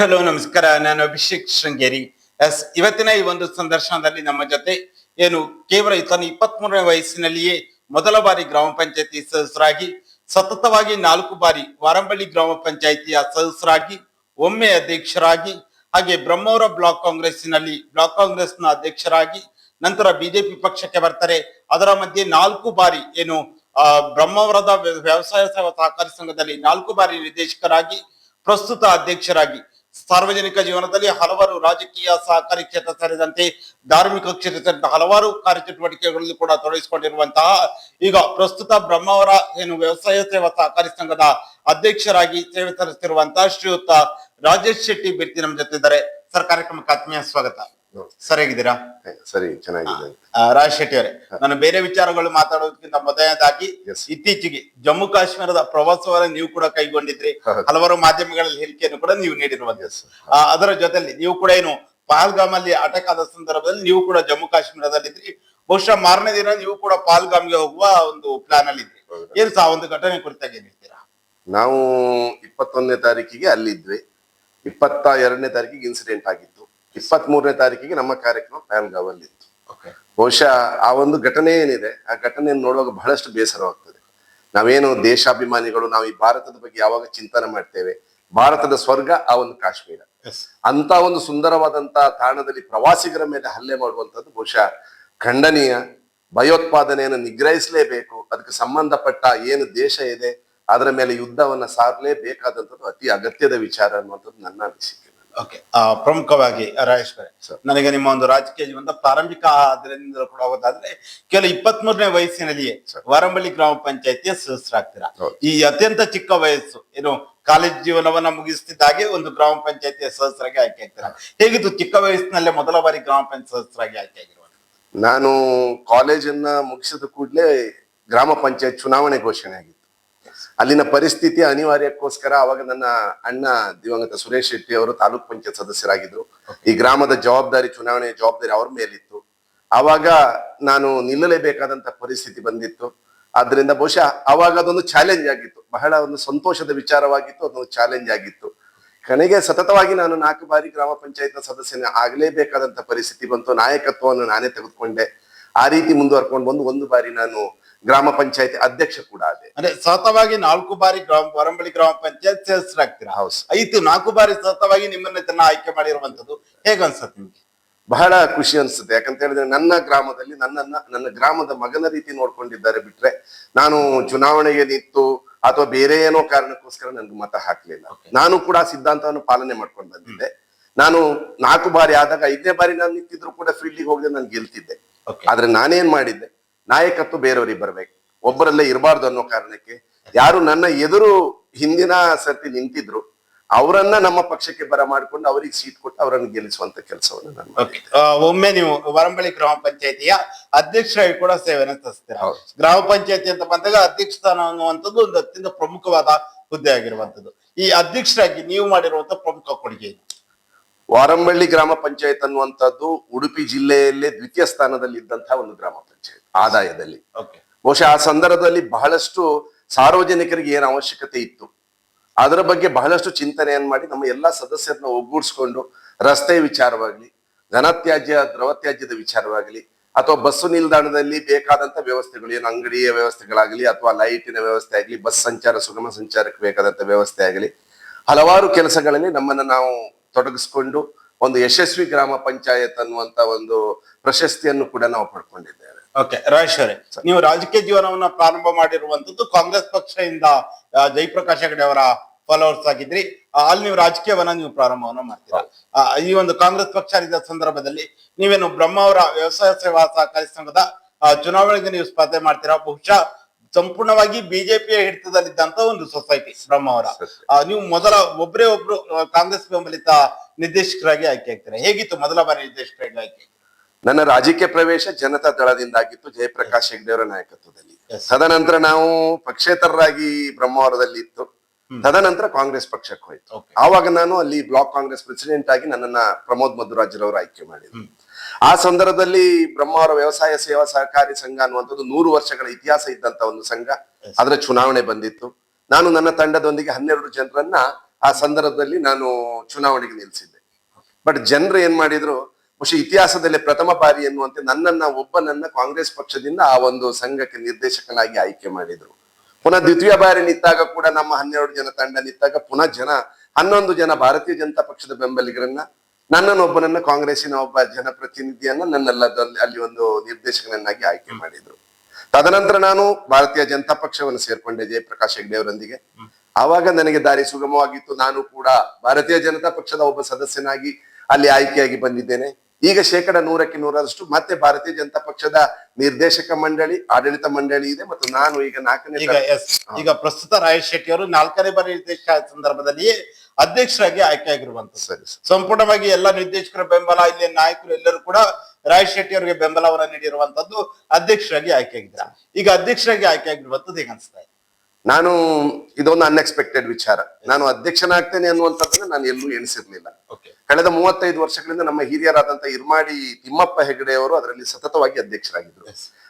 Hello, ನಮಸ್ಕಾರ. ನಾನು Abhishek Sringeri. S, ಇವತ್ತಿನ ಈ ಒಂದು ಸಂದರ್ಶನದಲ್ಲಿ ನಮ್ಮ ಜೊತೆ ಏನು ಕೇವಲ ತನ್ನ ಇಪ್ಪತ್ತ್ ಮೂರನೇ ವಯಸ್ಸಿನಲ್ಲಿಯೇ ಮೊದಲ ಬಾರಿ ಗ್ರಾಮ ಪಂಚಾಯತಿ ಸದಸ್ಯರಾಗಿ, ಸತತವಾಗಿ ನಾಲ್ಕು ಬಾರಿ ವಾರಂಬಳ್ಳಿ ಗ್ರಾಮ ಪಂಚಾಯಿತಿಯ ಸದಸ್ಯರಾಗಿ, ಒಮ್ಮೆ ಅಧ್ಯಕ್ಷರಾಗಿ, ಹಾಗೆ ಬ್ರಹ್ಮವರ ಬ್ಲಾಕ್ ಕಾಂಗ್ರೆಸ್ಸಿನಲ್ಲಿ ಬ್ಲಾಕ್ ಕಾಂಗ್ರೆಸ್ನ ಅಧ್ಯಕ್ಷರಾಗಿ, ನಂತರ ಬಿಜೆಪಿ ಪಕ್ಷಕ್ಕೆ ಬರ್ತಾರೆ. ಅದರ ಮಧ್ಯೆ ನಾಲ್ಕು ಬಾರಿ ಏನು ಬ್ರಹ್ಮವರದ ವ್ಯ- ವ್ಯವಸಾಯ ಸಹಕಾರಿ ಸಂಘದಲ್ಲಿ ನಾಲ್ಕು ಬಾರಿ ನಿರ್ದೇಶಕರಾಗಿ, ಪ್ರಸ್ತುತ ಅಧ್ಯಕ್ಷರಾಗಿ ಸಾರ್ವಜನಿಕ ಜೀವನದಲ್ಲಿ ಹಲವಾರು ರಾಜಕೀಯ ಸಹಕಾರಿ ಕ್ಷೇತ್ರ ಸೇರಿದಂತೆ ಧಾರ್ಮಿಕ ಕ್ಷೇತ್ರ ಸೇರಿದಂತೆ ಹಲವಾರು ಕಾರ್ಯಚಟುವಟಿಕೆಗಳಲ್ಲಿ ಕೂಡ ತೊಡಗಿಸಿಕೊಂಡಿರುವಂತಹ ಈಗ ಪ್ರಸ್ತುತ ಬ್ರಹ್ಮಾವರ ಏನು ವ್ಯವಸಾಯ ಸೇವಾ ಸಹಕಾರಿ ಸಂಘದ ಅಧ್ಯಕ್ಷರಾಗಿ ಸೇವೆ ಸಲ್ಲಿಸುತ್ತಿರುವಂತಹ ಶ್ರೀಯುತ ರಾಜೇಶ್ ಶೆಟ್ಟಿ ಬಿರ್ತಿ ನಮ್ಮ ಜೊತೆ ಇದ್ದಾರೆ. ಸರ್, ಕಾರ್ಯಕ್ರಮಕ್ಕೆ ಆತ್ಮೀಯ ಸ್ವಾಗತ. ಸರ್ ಹೇಗಿದ್ದೀರಾ ಸರಿ ಚೆನ್ನಾಗಿದೆ. ರಾಜ್ ಶೆಟ್ಟಿ ಅವರೇ ನಾನು ಬೇರೆ ವಿಚಾರಗಳು ಮಾತಾಡೋದಕ್ಕಿಂತ ಮೊದಲನೇದಾಗಿ. ಇತ್ತೀಚೆಗೆ ಜಮ್ಮು ಕಾಶ್ಮೀರದ ಪ್ರವಾಸವನ್ನು ನೀವು ಕೂಡ ಕೈಗೊಂಡಿದ್ರಿ. ಹಲವಾರು ಮಾಧ್ಯಮಗಳಲ್ಲಿ ಹೇಳಿಕೆಯನ್ನು ಕೂಡ ನೀವು ನೀಡಿರುವಂತ. ಅದರ ಜೊತೆಯಲ್ಲಿ ನೀವು ಕೂಡ ಏನು ಪಹಲ್ಗಾಮ್ ಅಲ್ಲಿ ಅಟಕ್ ಆದ ಸಂದರ್ಭದಲ್ಲಿ ನೀವು ಕೂಡ ಜಮ್ಮು ಕಾಶ್ಮೀರದಲ್ಲಿದ್ರಿ. ಬಹುಶಃ ಮಾರನೇ ದಿನ ನೀವು ಕೂಡ ಪಾಲ್ಗಾಮ್ಗೆ ಹೋಗುವ ಒಂದು ಪ್ಲಾನ್ ಅಲ್ಲಿ ಇದ್ರಿ ಏನ್ ಸಹ ಒಂದು ಘಟನೆ ಕುರಿತಾಗಿ ಹೇಳ್ತೀರಾ? ನಾವು ಇಪ್ಪತ್ತೊಂದನೇ ತಾರೀಕಿಗೆ ಅಲ್ಲಿದ್ವಿ. ಇಪ್ಪತ್ತ ಎರಡನೇ ತಾರೀಕಿಗೆ ಇನ್ಸಿಡೆಂಟ್ ಆಗಿತ್ತು. ಇಪ್ಪತ್ತ್ ಮೂರನೇ ತಾರೀಕಿಗೆ ನಮ್ಮ ಕಾರ್ಯಕ್ರಮ ಪ್ಯಾಲ್ಗಾವಲ್ಲಿ ಇತ್ತು. ಬಹುಶಃ ಆ ಒಂದು ಘಟನೆ ಏನಿದೆ ಆ ಘಟನೆಯನ್ನು ನೋಡುವಾಗ ಬಹಳಷ್ಟು ಬೇಸರವಾಗ್ತದೆ ನಾವೇನು ದೇಶಾಭಿಮಾನಿಗಳು ನಾವು ಈ ಭಾರತದ ಬಗ್ಗೆ ಯಾವಾಗ ಚಿಂತನೆ ಮಾಡ್ತೇವೆ? ಭಾರತದ ಸ್ವರ್ಗ ಆ ಒಂದು ಕಾಶ್ಮೀರ. ಅಂತ ಒಂದು ಸುಂದರವಾದಂತ ತಾಣದಲ್ಲಿ ಪ್ರವಾಸಿಗರ ಮೇಲೆ ಹಲ್ಲೆ ಮಾಡುವಂತದ್ದು ಬಹುಶಃ ಖಂಡನೀಯ. ಭಯೋತ್ಪಾದನೆಯನ್ನು ನಿಗ್ರಹಿಸಲೇಬೇಕು. ಅದಕ್ಕೆ ಸಂಬಂಧಪಟ್ಟ ಏನು ದೇಶ ಇದೆ ಅದರ ಮೇಲೆ ಯುದ್ಧವನ್ನ ಸಾರಲೇಬೇಕಾದಂಥದ್ದು ಅತಿ ಅಗತ್ಯದ ವಿಚಾರ ಅನ್ನುವಂಥದ್ದು ನನ್ನ ಅನಿಸಿಕೆ. ಓಕೆ ಪ್ರಮುಖವಾಗಿ ರಾಜೇಶ್ವರಿ. ನನಗೆ ನಿಮ್ಮ ಒಂದು ರಾಜಕೀಯ ಜೀವನದ ಪ್ರಾರಂಭಿಕ ಅದರಿಂದ ಕೂಡ ಹೋಗೋದಾದ್ರೆ ಕೇವಲ ಇಪ್ಪತ್ತ್ ಮೂರನೇ ವಯಸ್ಸಿನಲ್ಲಿಯೇ ವಾರಂಬಳ್ಳಿ ಗ್ರಾಮ ಪಂಚಾಯತಿಯ ಸದಸ್ಯರಾಗ್ತೀರಾ. ಈ ಅತ್ಯಂತ ಚಿಕ್ಕ ವಯಸ್ಸು ಏನು ಕಾಲೇಜ್ ಜೀವನವನ್ನ ಮುಗಿಸ್ತಿದ್ದಾಗೆ ಒಂದು ಗ್ರಾಮ ಪಂಚಾಯತಿಯ ಸದಸ್ಯರಾಗಿ ಆಯ್ಕೆ ಆಗ್ತೀರಾ? ಹೇಗಿದ್ದು ಚಿಕ್ಕ ವಯಸ್ಸಿನಲ್ಲೇ ಮೊದಲ ಬಾರಿ ಗ್ರಾಮ ಪಂಚಾಯತ್ ಸದಸ್ಯರಾಗಿ ಆಯ್ಕೆ ಆಗಿರುವ ನಾನು ಕಾಲೇಜನ್ನ ಮುಗಿಸಿದ ಕೂಡಲೇ ಗ್ರಾಮ ಪಂಚಾಯತ್ ಚುನಾವಣೆ ಘೋಷಣೆ ಆಗಿತ್ತು. ಅಲ್ಲಿನ ಪರಿಸ್ಥಿತಿ ಅನಿವಾರ್ಯಕ್ಕೋಸ್ಕರ ಅವಾಗ ನನ್ನ ಅಣ್ಣ ದಿವಂಗತ ಸುರೇಶ್ ಶೆಟ್ಟಿ ಅವರು ತಾಲೂಕ್ ಪಂಚಾಯತ್ ಸದಸ್ಯರಾಗಿದ್ರು. ಈ ಗ್ರಾಮದ ಜವಾಬ್ದಾರಿ ಚುನಾವಣೆಯ ಜವಾಬ್ದಾರಿ ಅವ್ರ ಮೇಲಿತ್ತು. ಆವಾಗ ನಾನು ನಿಲ್ಲಲೇಬೇಕಾದಂತ ಪರಿಸ್ಥಿತಿ ಬಂದಿತ್ತು. ಆದ್ರಿಂದ ಬಹುಶಃ ಅವಾಗ ಅದೊಂದು ಚಾಲೆಂಜ್ ಆಗಿತ್ತು. ಬಹಳ ಒಂದು ಸಂತೋಷದ ವಿಚಾರವಾಗಿತ್ತು ಅದೊಂದು ಚಾಲೆಂಜ್ ಆಗಿತ್ತು. ಕೊನೆಗೆ ಸತತವಾಗಿ ನಾನು ನಾಲ್ಕು ಬಾರಿ ಗ್ರಾಮ ಪಂಚಾಯತ್ನ ಸದಸ್ಯನ ಆಗಲೇಬೇಕಾದಂತ ಪರಿಸ್ಥಿತಿ ಬಂತು. ನಾಯಕತ್ವವನ್ನು ನಾನೇ ತೆಗೆದುಕೊಂಡೆ. ಆ ರೀತಿ ಮುಂದುವರ್ಕೊಂಡು ಬಂದು ಒಂದು ಬಾರಿ ನಾನು ಗ್ರಾಮ ಪಂಚಾಯತಿ ಅಧ್ಯಕ್ಷ ಕೂಡ ಅದೇ. ಅಂದ್ರೆ ಸತತವಾಗಿ ನಾಲ್ಕು ಬಾರಿ ಗ್ರಾಮ ಪರಂಬಳಿ ಗ್ರಾಮ ಪಂಚಾಯತ್ ಸದಸ್ಯರಾಗ್ತೀರಾ ಹೌಸ್ ಐದು ನಾಲ್ಕು ಬಾರಿ ಸತತವಾಗಿ ನಿಮ್ಮನ್ನ ತನ್ನ ಆಯ್ಕೆ ಮಾಡಿರುವಂತದ್ದು ಹೇಗ ಅನ್ಸತ್ತೆ ನಿಮ್ಗೆ? ಬಹಳ ಖುಷಿ ಅನ್ಸುತ್ತೆ. ಯಾಕಂತ ಹೇಳಿದ್ರೆ ನನ್ನ ಗ್ರಾಮದಲ್ಲಿ ನನ್ನನ್ನ ನನ್ನ ಗ್ರಾಮದ ಮಗನ ರೀತಿ ನೋಡ್ಕೊಂಡಿದ್ದಾರೆ ಬಿಟ್ರೆ ನಾನು ಚುನಾವಣೆಗೆ ನಿಂತು ಅಥವಾ ಬೇರೆ ಏನೋ ಕಾರಣಕ್ಕೋಸ್ಕರ ನನ್ಗೆ ಮತ ಹಾಕ್ಲಿಲ್ಲ. ನಾನು ಕೂಡ ಸಿದ್ಧಾಂತವನ್ನು ಪಾಲನೆ ಮಾಡ್ಕೊಂಡು ಬಂದಿದ್ದೆ. ನಾನು ನಾಲ್ಕು ಬಾರಿ ಆದಾಗ ಐದನೇ ಬಾರಿ ನಾನು ನಿಂತಿದ್ರು ಕೂಡ ಫೀಲ್ಡಿಗೆ ಹೋಗದೆ ನಾನು ಗೆಲ್ತಿದ್ದೆ. ಆದ್ರೆ ನಾನೇನ್ ಮಾಡಿದ್ದೆ? ನಾಯಕತ್ವ ಬೇರೆಯವ್ರಿಗೆ ಬರಬೇಕು. ಒಬ್ಬರಲ್ಲೇ ಇರಬಾರ್ದು ಅನ್ನೋ ಕಾರಣಕ್ಕೆ ಯಾರು ನನ್ನ ಎದುರು ಹಿಂದಿನ ಸರ್ತಿ ನಿಂತಿದ್ರು ಅವರನ್ನ ನಮ್ಮ ಪಕ್ಷಕ್ಕೆ ಬರ ಮಾಡ್ಕೊಂಡು ಅವರಿಗೆ ಸೀಟ್ ಕೊಟ್ಟು ಅವರನ್ನು ಗೆಲ್ಲಿಸುವಂತ ಕೆಲಸವನ್ನು ನಾನು ಒಮ್ಮೆ ನೀವು ವರಂಬಳ್ಳಿ ಗ್ರಾಮ ಪಂಚಾಯತಿಯ ಅಧ್ಯಕ್ಷರಾಗಿ ಕೂಡ ಸೇವೆಯನ್ನು ಸಲ್ಲಿಸ್ತೀರಾ? ಗ್ರಾಮ ಪಂಚಾಯತಿ ಅಂತ ಬಂದಾಗ ಅಧ್ಯಕ್ಷ ಸ್ಥಾನ ಅನ್ನುವಂಥದ್ದು ಒಂದು ಅತ್ಯಂತ ಪ್ರಮುಖವಾದ ಹುದ್ದೆ ಆಗಿರುವಂತದ್ದು ಈ ಅಧ್ಯಕ್ಷರಾಗಿ ನೀವು ಮಾಡಿರುವಂತ ಪ್ರಮುಖ ಕೊಡುಗೆ? ವಾರಂಬಳ್ಳಿ ಗ್ರಾಮ ಪಂಚಾಯತ್ ಅನ್ನುವಂಥದ್ದು ಉಡುಪಿ ಜಿಲ್ಲೆಯಲ್ಲೇ ದ್ವಿತೀಯ ಸ್ಥಾನದಲ್ಲಿ ಇದ್ದಂತಹ ಒಂದು ಗ್ರಾಮ ಪಂಚಾಯತ್ ಆದಾಯದಲ್ಲಿ. ಬಹುಶಃ ಆ ಸಂದರ್ಭದಲ್ಲಿ ಬಹಳಷ್ಟು ಸಾರ್ವಜನಿಕರಿಗೆ ಏನು ಅವಶ್ಯಕತೆ ಇತ್ತು. ಅದರ ಬಗ್ಗೆ ಬಹಳಷ್ಟು ಚಿಂತನೆಯನ್ನು ಮಾಡಿ ನಮ್ಮ ಎಲ್ಲಾ ಸದಸ್ಯರನ್ನ ಒಗ್ಗೂಡಿಸ್ಕೊಂಡು ರಸ್ತೆ ವಿಚಾರವಾಗ್ಲಿ ಘನತ್ಯಾಜ್ಯ ದ್ರವತ್ಯಾಜ್ಯದ ವಿಚಾರವಾಗಲಿ ಅಥವಾ ಬಸ್ಸು ನಿಲ್ದಾಣದಲ್ಲಿ ಬೇಕಾದಂತ ವ್ಯವಸ್ಥೆಗಳು ಏನು ಅಂಗಡಿಯ ವ್ಯವಸ್ಥೆಗಳಾಗಲಿ ಅಥವಾ ಲೈಟಿನ ವ್ಯವಸ್ಥೆ ಆಗಲಿ ಬಸ್ ಸಂಚಾರ ಸುಗಮ ಸಂಚಾರಕ್ಕೆ ಬೇಕಾದಂತ ವ್ಯವಸ್ಥೆ ಆಗಲಿ ಹಲವಾರು ಕೆಲಸಗಳಲ್ಲಿ ನಮ್ಮನ್ನ ನಾವು ತೊಡಗಿಸ್ಕೊಂಡು ಒಂದು ಯಶಸ್ವಿ ಗ್ರಾಮ ಪಂಚಾಯತ್ ಅನ್ನುವಂತ ಒಂದು ಪ್ರಶಸ್ತಿಯನ್ನು ಕೂಡ ನಾವು ಪಡ್ಕೊಂಡಿದ್ದೇವೆ. ಓಕೆ ರಾಜೇಶ್ ನೀವು ರಾಜಕೀಯ ಜೀವನವನ್ನ ಪ್ರಾರಂಭ ಮಾಡಿರುವಂತದ್ದು ಕಾಂಗ್ರೆಸ್ ಪಕ್ಷದಿಂದ ಜಯಪ್ರಕಾಶ್ ಹೆಗಡೆ ಅವರ ಫಾಲೋವರ್ಸ್ ಆಗಿದ್ರಿ. ಅಲ್ಲಿ ನೀವು ರಾಜಕೀಯವನ್ನ ನೀವು ಪ್ರಾರಂಭವನ್ನ ಮಾಡ್ತೀರಾ? ಈ ಒಂದು ಕಾಂಗ್ರೆಸ್ ಪಕ್ಷ ಇದ್ದ ಸಂದರ್ಭದಲ್ಲಿ ನೀವೇನು ಬ್ರಹ್ಮ ಅವರ ವ್ಯವಸಾಯ ಸೇವಾ ಸಹಕಾರಿ ಸಂಘದ ಚುನಾವಣೆಗೆ ನೀವು ಸ್ಪರ್ಧೆ ಮಾಡ್ತೀರಾ? ಬಹುಶಃ ಸಂಪೂರ್ಣವಾಗಿ ಬಿಜೆಪಿಯ ಹಿಡಿತದಲ್ಲಿದ್ದಂತ ಒಂದು ಸೊಸೈಟಿ ಬ್ರಹ್ಮಾವರ ನೀವು ಮೊದಲ ಒಬ್ಬರೇ ಒಬ್ರು ಕಾಂಗ್ರೆಸ್ ಬೆಂಬಲಿತ ನಿರ್ದೇಶಕರಾಗಿ ಆಯ್ಕೆ ಆಗ್ತಾರೆ? ಹೇಗಿತ್ತು ಮೊದಲ ಬಾರಿ ನಿರ್ದೇಶಕರಾಗಿ ಆಯ್ಕೆ? ನನ್ನ ರಾಜಕೀಯ ಪ್ರವೇಶ ಜನತಾ ದಳದಿಂದಾಗಿತ್ತು ಜಯಪ್ರಕಾಶ್ ಹೆಗ್ಡೆ ಅವರ ನಾಯಕತ್ವದಲ್ಲಿ. ತದನಂತರ ನಾವು ಪಕ್ಷೇತರರಾಗಿ ಬ್ರಹ್ಮಾವರದಲ್ಲಿ ಇತ್ತು ತದನಂತರ ಕಾಂಗ್ರೆಸ್ ಪಕ್ಷಕ್ಕೆ ಹೋಯ್ತು. ಆವಾಗ ನಾನು ಅಲ್ಲಿ ಬ್ಲಾಕ್ ಕಾಂಗ್ರೆಸ್ ಪ್ರೆಸಿಡೆಂಟ್ ಆಗಿ ನನ್ನನ್ನ ಪ್ರಮೋದ್ ಮಧುರಾಜ್ರವರು ಆಯ್ಕೆ ಮಾಡಿದ್ರು ಆ ಸಂದರ್ಭದಲ್ಲಿ ಬ್ರಹ್ಮಾವರ ವ್ಯವಸಾಯ ಸೇವಾ ಸಹಕಾರಿ ಸಂಘ ಅನ್ನುವಂಥದ್ದು ನೂರು ವರ್ಷಗಳ ಇತಿಹಾಸ ಇದ್ದಂತ ಒಂದು ಸಂಘ. ಅದರ ಚುನಾವಣೆ ಬಂದಿತ್ತು. ನಾನು ನನ್ನ ತಂಡದೊಂದಿಗೆ ಹನ್ನೆರಡು ಜನರನ್ನ ಆ ಸಂದರ್ಭದಲ್ಲಿ ನಾನು ಚುನಾವಣೆಗೆ ನಿಲ್ಲಿಸಿದ್ದೆ ಬಟ್ ಜನರು ಏನ್ ಮಾಡಿದ್ರು ಬಹುಶಃ ಇತಿಹಾಸದಲ್ಲಿ ಪ್ರಥಮ ಬಾರಿ ಎನ್ನುವಂತೆ ನನ್ನನ್ನ ಒಬ್ಬನನ್ನ ಕಾಂಗ್ರೆಸ್ ಪಕ್ಷದಿಂದ ಆ ಒಂದು ಸಂಘಕ್ಕೆ ನಿರ್ದೇಶಕನಾಗಿ ಆಯ್ಕೆ ಮಾಡಿದ್ರು. ಪುನಃ ದ್ವಿತೀಯ ಬಾರಿ ನಿಂತಾಗ ಕೂಡ ನಮ್ಮ ಹನ್ನೆರಡು ಜನ ತಂಡ ನಿಂತಾಗ ಪುನಃ ಜನ ಹನ್ನೊಂದು ಜನ ಭಾರತೀಯ ಜನತಾ ಪಕ್ಷದ ಬೆಂಬಲಿಗರನ್ನ ನನ್ನನ್ನು ಒಬ್ಬನನ್ನ ಕಾಂಗ್ರೆಸ್ಸಿನ ಒಬ್ಬ ಜನಪ್ರತಿನಿಧಿಯನ್ನ ನನ್ನೆಲ್ಲ ಅಲ್ಲಿ ಒಂದು ನಿರ್ದೇಶಕನನ್ನಾಗಿ ಆಯ್ಕೆ ಮಾಡಿದ್ರು. ತದನಂತರ ನಾನು ಭಾರತೀಯ ಜನತಾ ಪಕ್ಷವನ್ನು ಸೇರ್ಕೊಂಡೆ ಜಯಪ್ರಕಾಶ್ ಹೆಗ್ಡೆ ಅವರೊಂದಿಗೆ ಆವಾಗ ನನಗೆ ದಾರಿ ಸುಗಮವಾಗಿತ್ತು. ನಾನು ಕೂಡ ಭಾರತೀಯ ಜನತಾ ಪಕ್ಷದ ಒಬ್ಬ ಸದಸ್ಯನಾಗಿ ಅಲ್ಲಿ ಆಯ್ಕೆಯಾಗಿ ಬಂದಿದ್ದೇನೆ. ಈಗ ಶೇಕಡ ನೂರಕ್ಕೆ ನೂರರಷ್ಟು ಮತ್ತೆ ಭಾರತೀಯ ಜನತಾ ಪಕ್ಷದ ನಿರ್ದೇಶಕ ಮಂಡಳಿ ಆಡಳಿತ ಮಂಡಳಿ ಇದೆ ಮತ್ತು ನಾನು ಈಗ ನಾಲ್ಕನೇ ಈಗ ಎಸ್. ಈಗ ಪ್ರಸ್ತುತ ರಾಜೇಶ್ ಶೆಟ್ಟಿ ಅವರು ನಾಲ್ಕನೇ ಬಾರಿ ನಿರ್ದೇಶಕ ಸಂದರ್ಭದಲ್ಲಿಯೇ ಸಂದರ್ಭದಲ್ಲಿ ಅಧ್ಯಕ್ಷರಾಗಿ ಆಯ್ಕೆ ಆಗಿರುವಂತ ಸರಿ. ಸಂಪೂರ್ಣವಾಗಿ ಎಲ್ಲ ನಿರ್ದೇಶಕರ ಬೆಂಬಲ ಇಲ್ಲಿ ನಾಯಕರು ಎಲ್ಲರೂ ಕೂಡ ರಾಜೇಶ್ ಶೆಟ್ಟಿ ಅವರಿಗೆ ಬೆಂಬಲವನ್ನು ನೀಡಿರುವಂತದ್ದು ಅಧ್ಯಕ್ಷರಾಗಿ ಆಯ್ಕೆ ಆಗಿದ್ದಾರೆ ಈಗ ಅಧ್ಯಕ್ಷರಾಗಿ ಆಯ್ಕೆ ಆಗಿರುವಂತದ್ದು ಹೇಗೆ ಅನ್ಸ್ತಾ ಇದೆ ನಾನು ಇದೊಂದು ಅನ್ಎಕ್ಸ್ಪೆಕ್ಟೆಡ್ ವಿಚಾರ. ನಾನು ಅಧ್ಯಕ್ಷನಾಗ್ತೇನೆ ಅನ್ನುವಂಥದ್ದನ್ನ ನಾನು ಎಲ್ಲೂ ಎಣಿಸಿರ್ಲಿಲ್ಲ. ಕಳೆದ ಮೂವತ್ತೈದು ವರ್ಷಗಳಿಂದ ನಮ್ಮ ಹಿರಿಯರಾದಂತ ಇರ್ಮಾಡಿ ತಿಮ್ಮಪ್ಪ ಹೆಗಡೆ ಅವರು ಅದರಲ್ಲಿ ಸತತವಾಗಿ ಅಧ್ಯಕ್ಷರಾಗಿದ್ದರು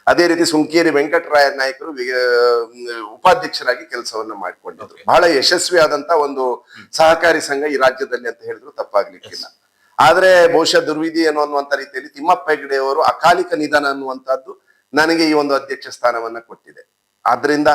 ಅದೇ ರೀತಿ ಸುಂಕೇರಿ ವೆಂಕಟರಾಯ ನಾಯಕರು ಉಪಾಧ್ಯಕ್ಷರಾಗಿ ಕೆಲಸವನ್ನ ಮಾಡಿಕೊಂಡಿದ್ರು. ಬಹಳ ಯಶಸ್ವಿ ಆದಂತ ಒಂದು ಸಹಕಾರಿ ಸಂಘ ಈ ರಾಜ್ಯದಲ್ಲಿ ಅಂತ ಹೇಳಿದ್ರು ತಪ್ಪಾಗ್ಲಿಕ್ಕಿಲ್ಲ. ಆದ್ರೆ ಬಹುಶಃ ದುರ್ವಿಧಿ ಏನೋ ಅನ್ನುವಂತ ರೀತಿಯಲ್ಲಿ ತಿಮ್ಮಪ್ಪ ಹೆಗಡೆ ಅವರು ಅಕಾಲಿಕ ನಿಧನ ಅನ್ನುವಂಥದ್ದು ನನಗೆ ಈ ಒಂದು ಅಧ್ಯಕ್ಷ ಸ್ಥಾನವನ್ನ ಕೊಟ್ಟಿದೆ. ಆದ್ರಿಂದ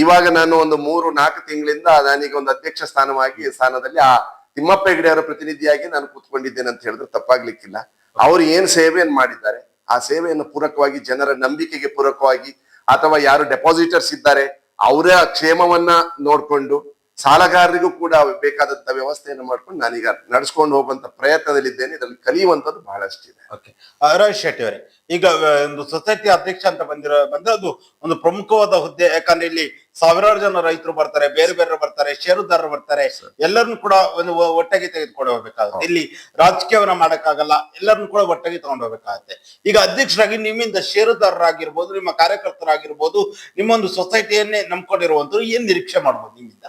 ಇವಾಗ ನಾನು ಒಂದು ಮೂರು, ನಾಲ್ಕು ತಿಂಗಳಿಂದ ನಾನೀಗ ಒಂದು ಅಧ್ಯಕ್ಷ ಸ್ಥಾನವಾಗಿ ಸ್ಥಾನದಲ್ಲಿ ಆ ತಿಮ್ಮಪ್ಪ ಹೆಗಡೆ ಅವರ ಪ್ರತಿನಿಧಿಯಾಗಿ ನಾನು ಕೂತ್ಕೊಂಡಿದ್ದೇನೆ ಅಂತ ಹೇಳಿದ್ರೆ ತಪ್ಪಾಗ್ಲಿಕ್ಕಿಲ್ಲ. ಅವರು ಏನ್ ಸೇವೆಯನ್ನು ಮಾಡಿದ್ದಾರೆ? ಆ ಸೇವೆಯನ್ನು ಪೂರಕವಾಗಿ, ಜನರ ನಂಬಿಕೆಗೆ ಪೂರಕವಾಗಿ ಅಥವಾ ಯಾರು ಡೆಪಾಸಿಟರ್ಸ್ ಇದ್ದಾರೆ, ಅವರ ಕ್ಷೇಮವನ್ನ ನೋಡ್ಕೊಂಡು ಸಾಲಗಾರರಿಗೂ ಕೂಡ ಬೇಕಾದಂತ ವ್ಯವಸ್ಥೆಯನ್ನು ಮಾಡ್ಕೊಂಡು ನಾನೀಗ ನಡ್ಸ್ಕೊಂಡು ಹೋಗುವಂತ ಪ್ರಯತ್ನದಲ್ಲಿದ್ದೇನೆ. ಇದರಲ್ಲಿ ಕಲಿಯುವಂತದ್ದು ಬಹಳಷ್ಟಿದೆ. ಓಕೆ. ರೋಹಿತ್ ಶೆಟ್ಟಿ ಅವರೇ ಈಗ ಒಂದು ಸೊಸೈಟಿ ಅಧ್ಯಕ್ಷ ಅಂತ ಬಂದಿರೋ ಬಂದ್ರೆ ಅದು ಒಂದು ಪ್ರಮುಖವಾದ ಹುದ್ದೆ. ಯಾಕಂದ್ರೆ ಇಲ್ಲಿ ಸಾವಿರಾರು ಜನ ರೈತರು ಬರ್ತಾರೆ ಬೇರೆ ಬೇರೆ ಬರ್ತಾರೆ ಷೇರುದಾರರು ಬರ್ತಾರೆ. ಎಲ್ಲರನ್ನು ಕೂಡ ಒಂದು ಒಟ್ಟಾಗಿ ಒಟ್ಟಿಗೆ ತೆಗೆದುಕೊಂಡು ಹೋಗ್ಬೇಕಾಗುತ್ತೆ. ಇಲ್ಲಿ ರಾಜಕೀಯವನ್ನ ಮಾಡಕ್ಕಾಗಲ್ಲ ಎಲ್ಲರನ್ನು ಕೂಡ ಒಟ್ಟಾಗಿ ತಗೊಂಡು ಹೋಗ್ಬೇಕಾಗತ್ತೆ. ಈಗ ಅಧ್ಯಕ್ಷರಾಗಿ ನಿಮ್ಮಿಂದ ಷೇರುದಾರರಾಗಿರ್ಬೋದು ನಿಮ್ಮ ಕಾರ್ಯಕರ್ತರಾಗಿರ್ಬೋದು ನಿಮ್ಮ ಒಂದು ಸೊಸೈಟಿಯನ್ನೇ ನಂಬ್ಕೊಂಡಿರುವಂತವ್ರು ಏನ್ ನಿರೀಕ್ಷೆ ಮಾಡ್ಬೋದು ನಿಮ್ಮಿಂದ?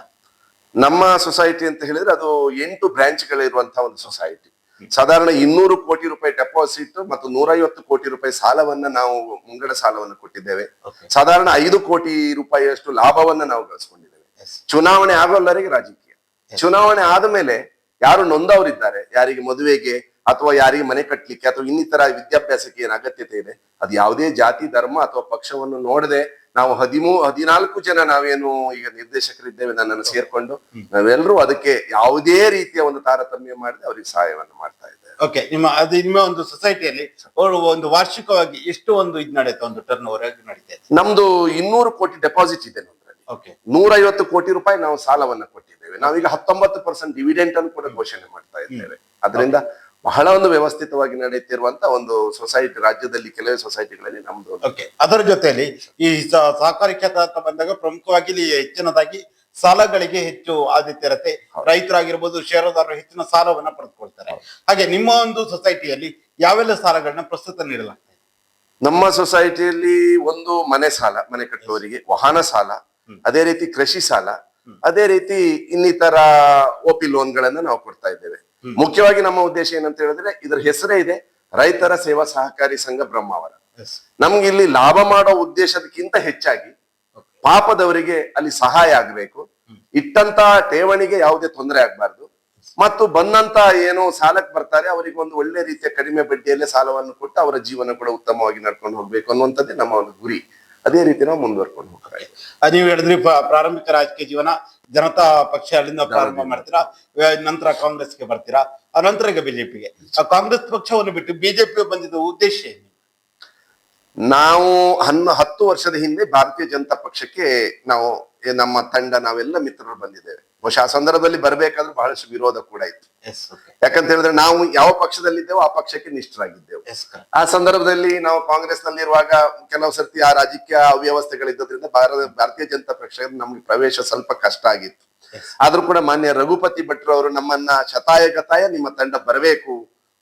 ನಮ್ಮ ಸೊಸೈಟಿ ಅಂತ ಹೇಳಿದ್ರೆ ಅದು ಎಂಟು ಬ್ರಾಂಚ್ಗಳಿರುವಂತಹ ಒಂದು ಸೊಸೈಟಿ ಸಾಧಾರಣ ಇನ್ನೂರು ಕೋಟಿ ರೂಪಾಯಿ ಡೆಪಾಸಿಟ್ ಮತ್ತು ನೂರೈವತ್ತು ಕೋಟಿ ರೂಪಾಯಿ ಸಾಲವನ್ನ ನಾವು ಮುಂಗಡ ಸಾಲವನ್ನು ಕೊಟ್ಟಿದ್ದೇವೆ. ಸಾಧಾರಣ ಐದು ಕೋಟಿ ರೂಪಾಯಿಯಷ್ಟು ಲಾಭವನ್ನ ನಾವು ಗಳಿಸ್ಕೊಂಡಿದ್ದೇವೆ. ಚುನಾವಣೆ ಆಗೋಲ್ಲರಿಗೆ ರಾಜಕೀಯ. ಚುನಾವಣೆ ಆದ್ಮೇಲೆ ಯಾರು ನೊಂದವರಿದ್ದಾರೆ ಯಾರಿಗೆ ಮದುವೆಗೆ ಅಥವಾ ಯಾರಿಗೆ ಮನೆ ಕಟ್ಟಲಿಕ್ಕೆ ಅಥವಾ ಇನ್ನಿತರ ವಿದ್ಯಾಭ್ಯಾಸಕ್ಕೆ ಏನ್ ಅಗತ್ಯತೆ ಇದೆ ಅದು ಯಾವುದೇ ಜಾತಿ ಧರ್ಮ ಅಥವಾ ಪಕ್ಷವನ್ನು ನೋಡದೆ ನಾವು ಹದಿಮೂ ಹದಿನಾಲ್ಕು ಜನ ನಾವೇನು ಈಗ ನಿರ್ದೇಶಕರಿದ್ದೇವೆ ನನ್ನನ್ನು ಸೇರ್ಕೊಂಡು ನಾವೆಲ್ಲರೂ ಅದಕ್ಕೆ ಯಾವುದೇ ರೀತಿಯ ಒಂದು ತಾರತಮ್ಯ ಮಾಡದೆ ಅವರಿಗೆ ಸಹಾಯವನ್ನು ಮಾಡ್ತಾ ಇದ್ದೇವೆ. ಓಕೆ ನಿಮ್ಮ ಅದು ನಿಮ್ಮ ಒಂದು ಸೊಸೈಟಿಯಲ್ಲಿ ಒಂದು ವಾರ್ಷಿಕವಾಗಿ ಎಷ್ಟು ಒಂದು ಇದು ನಡೆಯುತ್ತೆ ಒಂದು ಟರ್ನ್ ಓವರ್ ನಡೀತಾ ನಮ್ದು ಇನ್ನೂರು ಕೋಟಿ ಡೆಪಾಸಿಟ್ ಇದೆ ನಮ್ಮದ್ರಲ್ಲಿ ಓಕೆ ನೂರೈವತ್ತು ಕೋಟಿ ರೂಪಾಯಿ ನಾವು ಸಾಲವನ್ನ ಕೊಟ್ಟಿದ್ದೇವೆ. ನಾವೀಗ ಹತ್ತೊಂಬತ್ತು ಪರ್ಸೆಂಟ್ ಡಿವಿಡೆಂಟ್ ಅನ್ನು ಕೂಡ ಘೋಷಣೆ ಮಾಡ್ತಾ ಇದ್ದೇವೆ. ಅದರಿಂದ ಬಹಳ ಒಂದು ವ್ಯವಸ್ಥಿತವಾಗಿ ನಡೆಯುತ್ತಿರುವಂತ ಒಂದು ಸೊಸೈಟಿ ರಾಜ್ಯದಲ್ಲಿ ಕೆಲವೇ ಸೊಸೈಟಿಗಳಲ್ಲಿ ನಮ್ದು ಓಕೆ ಅದರ ಜೊತೆಯಲ್ಲಿ ಈ ಸಹಕಾರಿ ಕ್ಷೇತ್ರ ಅಂತ ಬಂದಾಗ ಪ್ರಮುಖವಾಗಿ ಇಲ್ಲಿ ಹೆಚ್ಚಿನದಾಗಿ ಸಾಲಗಳಿಗೆ ಹೆಚ್ಚು ಆದ್ಯತೆ ಇರುತ್ತೆ ರೈತರಾಗಿರ್ಬೋದು ಷೇರುದಾರರು ಹೆಚ್ಚಿನ ಸಾಲವನ್ನ ಪಡೆದುಕೊಳ್ತಾರೆ. ಹಾಗೆ ನಿಮ್ಮ ಒಂದು ಸೊಸೈಟಿಯಲ್ಲಿ ಯಾವೆಲ್ಲ ಸಾಲಗಳನ್ನ ಪ್ರಸ್ತುತ ನೀಡಲಾಗ್ತದೆ? ನಮ್ಮ ಸೊಸೈಟಿಯಲ್ಲಿ ಒಂದು ಮನೆ ಸಾಲ ಮನೆ ಕಟ್ಟುವವರಿಗೆ ವಾಹನ ಸಾಲ ಅದೇ ರೀತಿ ಕೃಷಿ ಸಾಲ ಅದೇ ರೀತಿ ಇನ್ನಿತರ ಓಪಿ ಲೋನ್ಗಳನ್ನ ನಾವು ಕೊಡ್ತಾ ಇದ್ದೇವೆ. ಮುಖ್ಯವಾಗಿ ನಮ್ಮ ಉದ್ದೇಶ ಏನಂತ ಹೇಳಿದ್ರೆ ಇದರ ಹೆಸರೇ ಇದೆ ರೈತರ ಸೇವಾ ಸಹಕಾರಿ ಸಂಘ ಬ್ರಹ್ಮಾವರ. ನಮ್ಗೆ ಇಲ್ಲಿ ಲಾಭ ಮಾಡೋ ಉದ್ದೇಶದಕ್ಕಿಂತ ಹೆಚ್ಚಾಗಿ ಪಾಪದವರಿಗೆ ಅಲ್ಲಿ ಸಹಾಯ ಆಗ್ಬೇಕು. ಇಟ್ಟಂತ ಠೇವಣಿಗೆ ಯಾವುದೇ ತೊಂದರೆ ಆಗ್ಬಾರ್ದು. ಮತ್ತು ಬಂದಂತ ಏನು ಸಾಲಕ್ಕೆ ಬರ್ತಾರೆ ಅವರಿಗೆ ಒಂದು ಒಳ್ಳೆ ರೀತಿಯ ಕಡಿಮೆ ಬಡ್ಡಿಯಲ್ಲೇ ಸಾಲವನ್ನು ಕೊಟ್ಟು ಅವರ ಜೀವನ ಕೂಡ ಉತ್ತಮವಾಗಿ ನಡ್ಕೊಂಡು ಹೋಗ್ಬೇಕು ಅನ್ನುವಂಥದ್ದೇ ನಮ್ಮ ಒಂದು ಗುರಿ. ಅದೇ ರೀತಿ ನಾವು ಮುಂದುವರ್ಕೊಂಡು ಹೋಗ್ತಾರೆ ಅದ್ ನೀವು ಹೇಳಿದ್ರಿ ಪ್ರಾರಂಭಿಕ ರಾಜಕೀಯ ಜೀವನ ಜನತಾ ಪಕ್ಷ ಅಲ್ಲಿಂದ ಪ್ರಾರಂಭ ಮಾಡ್ತೀರಾ ನಂತರ ಕಾಂಗ್ರೆಸ್ಗೆ ಬರ್ತೀರಾ ಆ ನಂತರ ಈಗ ಬಿಜೆಪಿಗೆ. ಕಾಂಗ್ರೆಸ್ ಪಕ್ಷವನ್ನು ಬಿಟ್ಟು ಬಿಜೆಪಿ ಬಂದಿದ್ದ ಉದ್ದೇಶ ಏನು? ನಾವು ಹನ್ನ ಹತ್ತು ವರ್ಷದ ಹಿಂದೆ ಭಾರತೀಯ ಜನತಾ ಪಕ್ಷಕ್ಕೆ ನಾವು ನಮ್ಮ ತಂಡ ನಾವೆಲ್ಲ ಮಿತ್ರರು ಬಂದಿದ್ದೇವೆ ಬಹುಶಃ ಆ ಸಂದರ್ಭದಲ್ಲಿ ಬರಬೇಕಾದ್ರೆ ಬಹಳಷ್ಟು ವಿರೋಧ ಕೂಡ ಇತ್ತು. ಯಾಕಂತ ಹೇಳಿದ್ರೆ ನಾವು ಯಾವ ಪಕ್ಷದಲ್ಲಿದ್ದೇವೋ ಆ ಪಕ್ಷಕ್ಕೆ ನಿಷ್ಠರಾಗಿದ್ದೇವೆ. ಆ ಸಂದರ್ಭದಲ್ಲಿ ನಾವು ಕಾಂಗ್ರೆಸ್ ನಲ್ಲಿರುವಾಗ ಕೆಲವು ಸರ್ತಿ ಆ ರಾಜಕೀಯ ಅವ್ಯವಸ್ಥೆಗಳಿದ್ದರಿಂದ ಭಾರತ ಭಾರತೀಯ ಜನತಾ ಪಕ್ಷ ನಮ್ಗೆ ಪ್ರವೇಶ ಸ್ವಲ್ಪ ಕಷ್ಟ ಆಗಿತ್ತು. ಆದ್ರೂ ಕೂಡ ಮಾನ್ಯ ರಘುಪತಿ ಭಟ್ರು ಅವರು ನಮ್ಮನ್ನ ಶತಾಯ ಗತಾಯ ನಿಮ್ಮ ತಂಡ ಬರಬೇಕು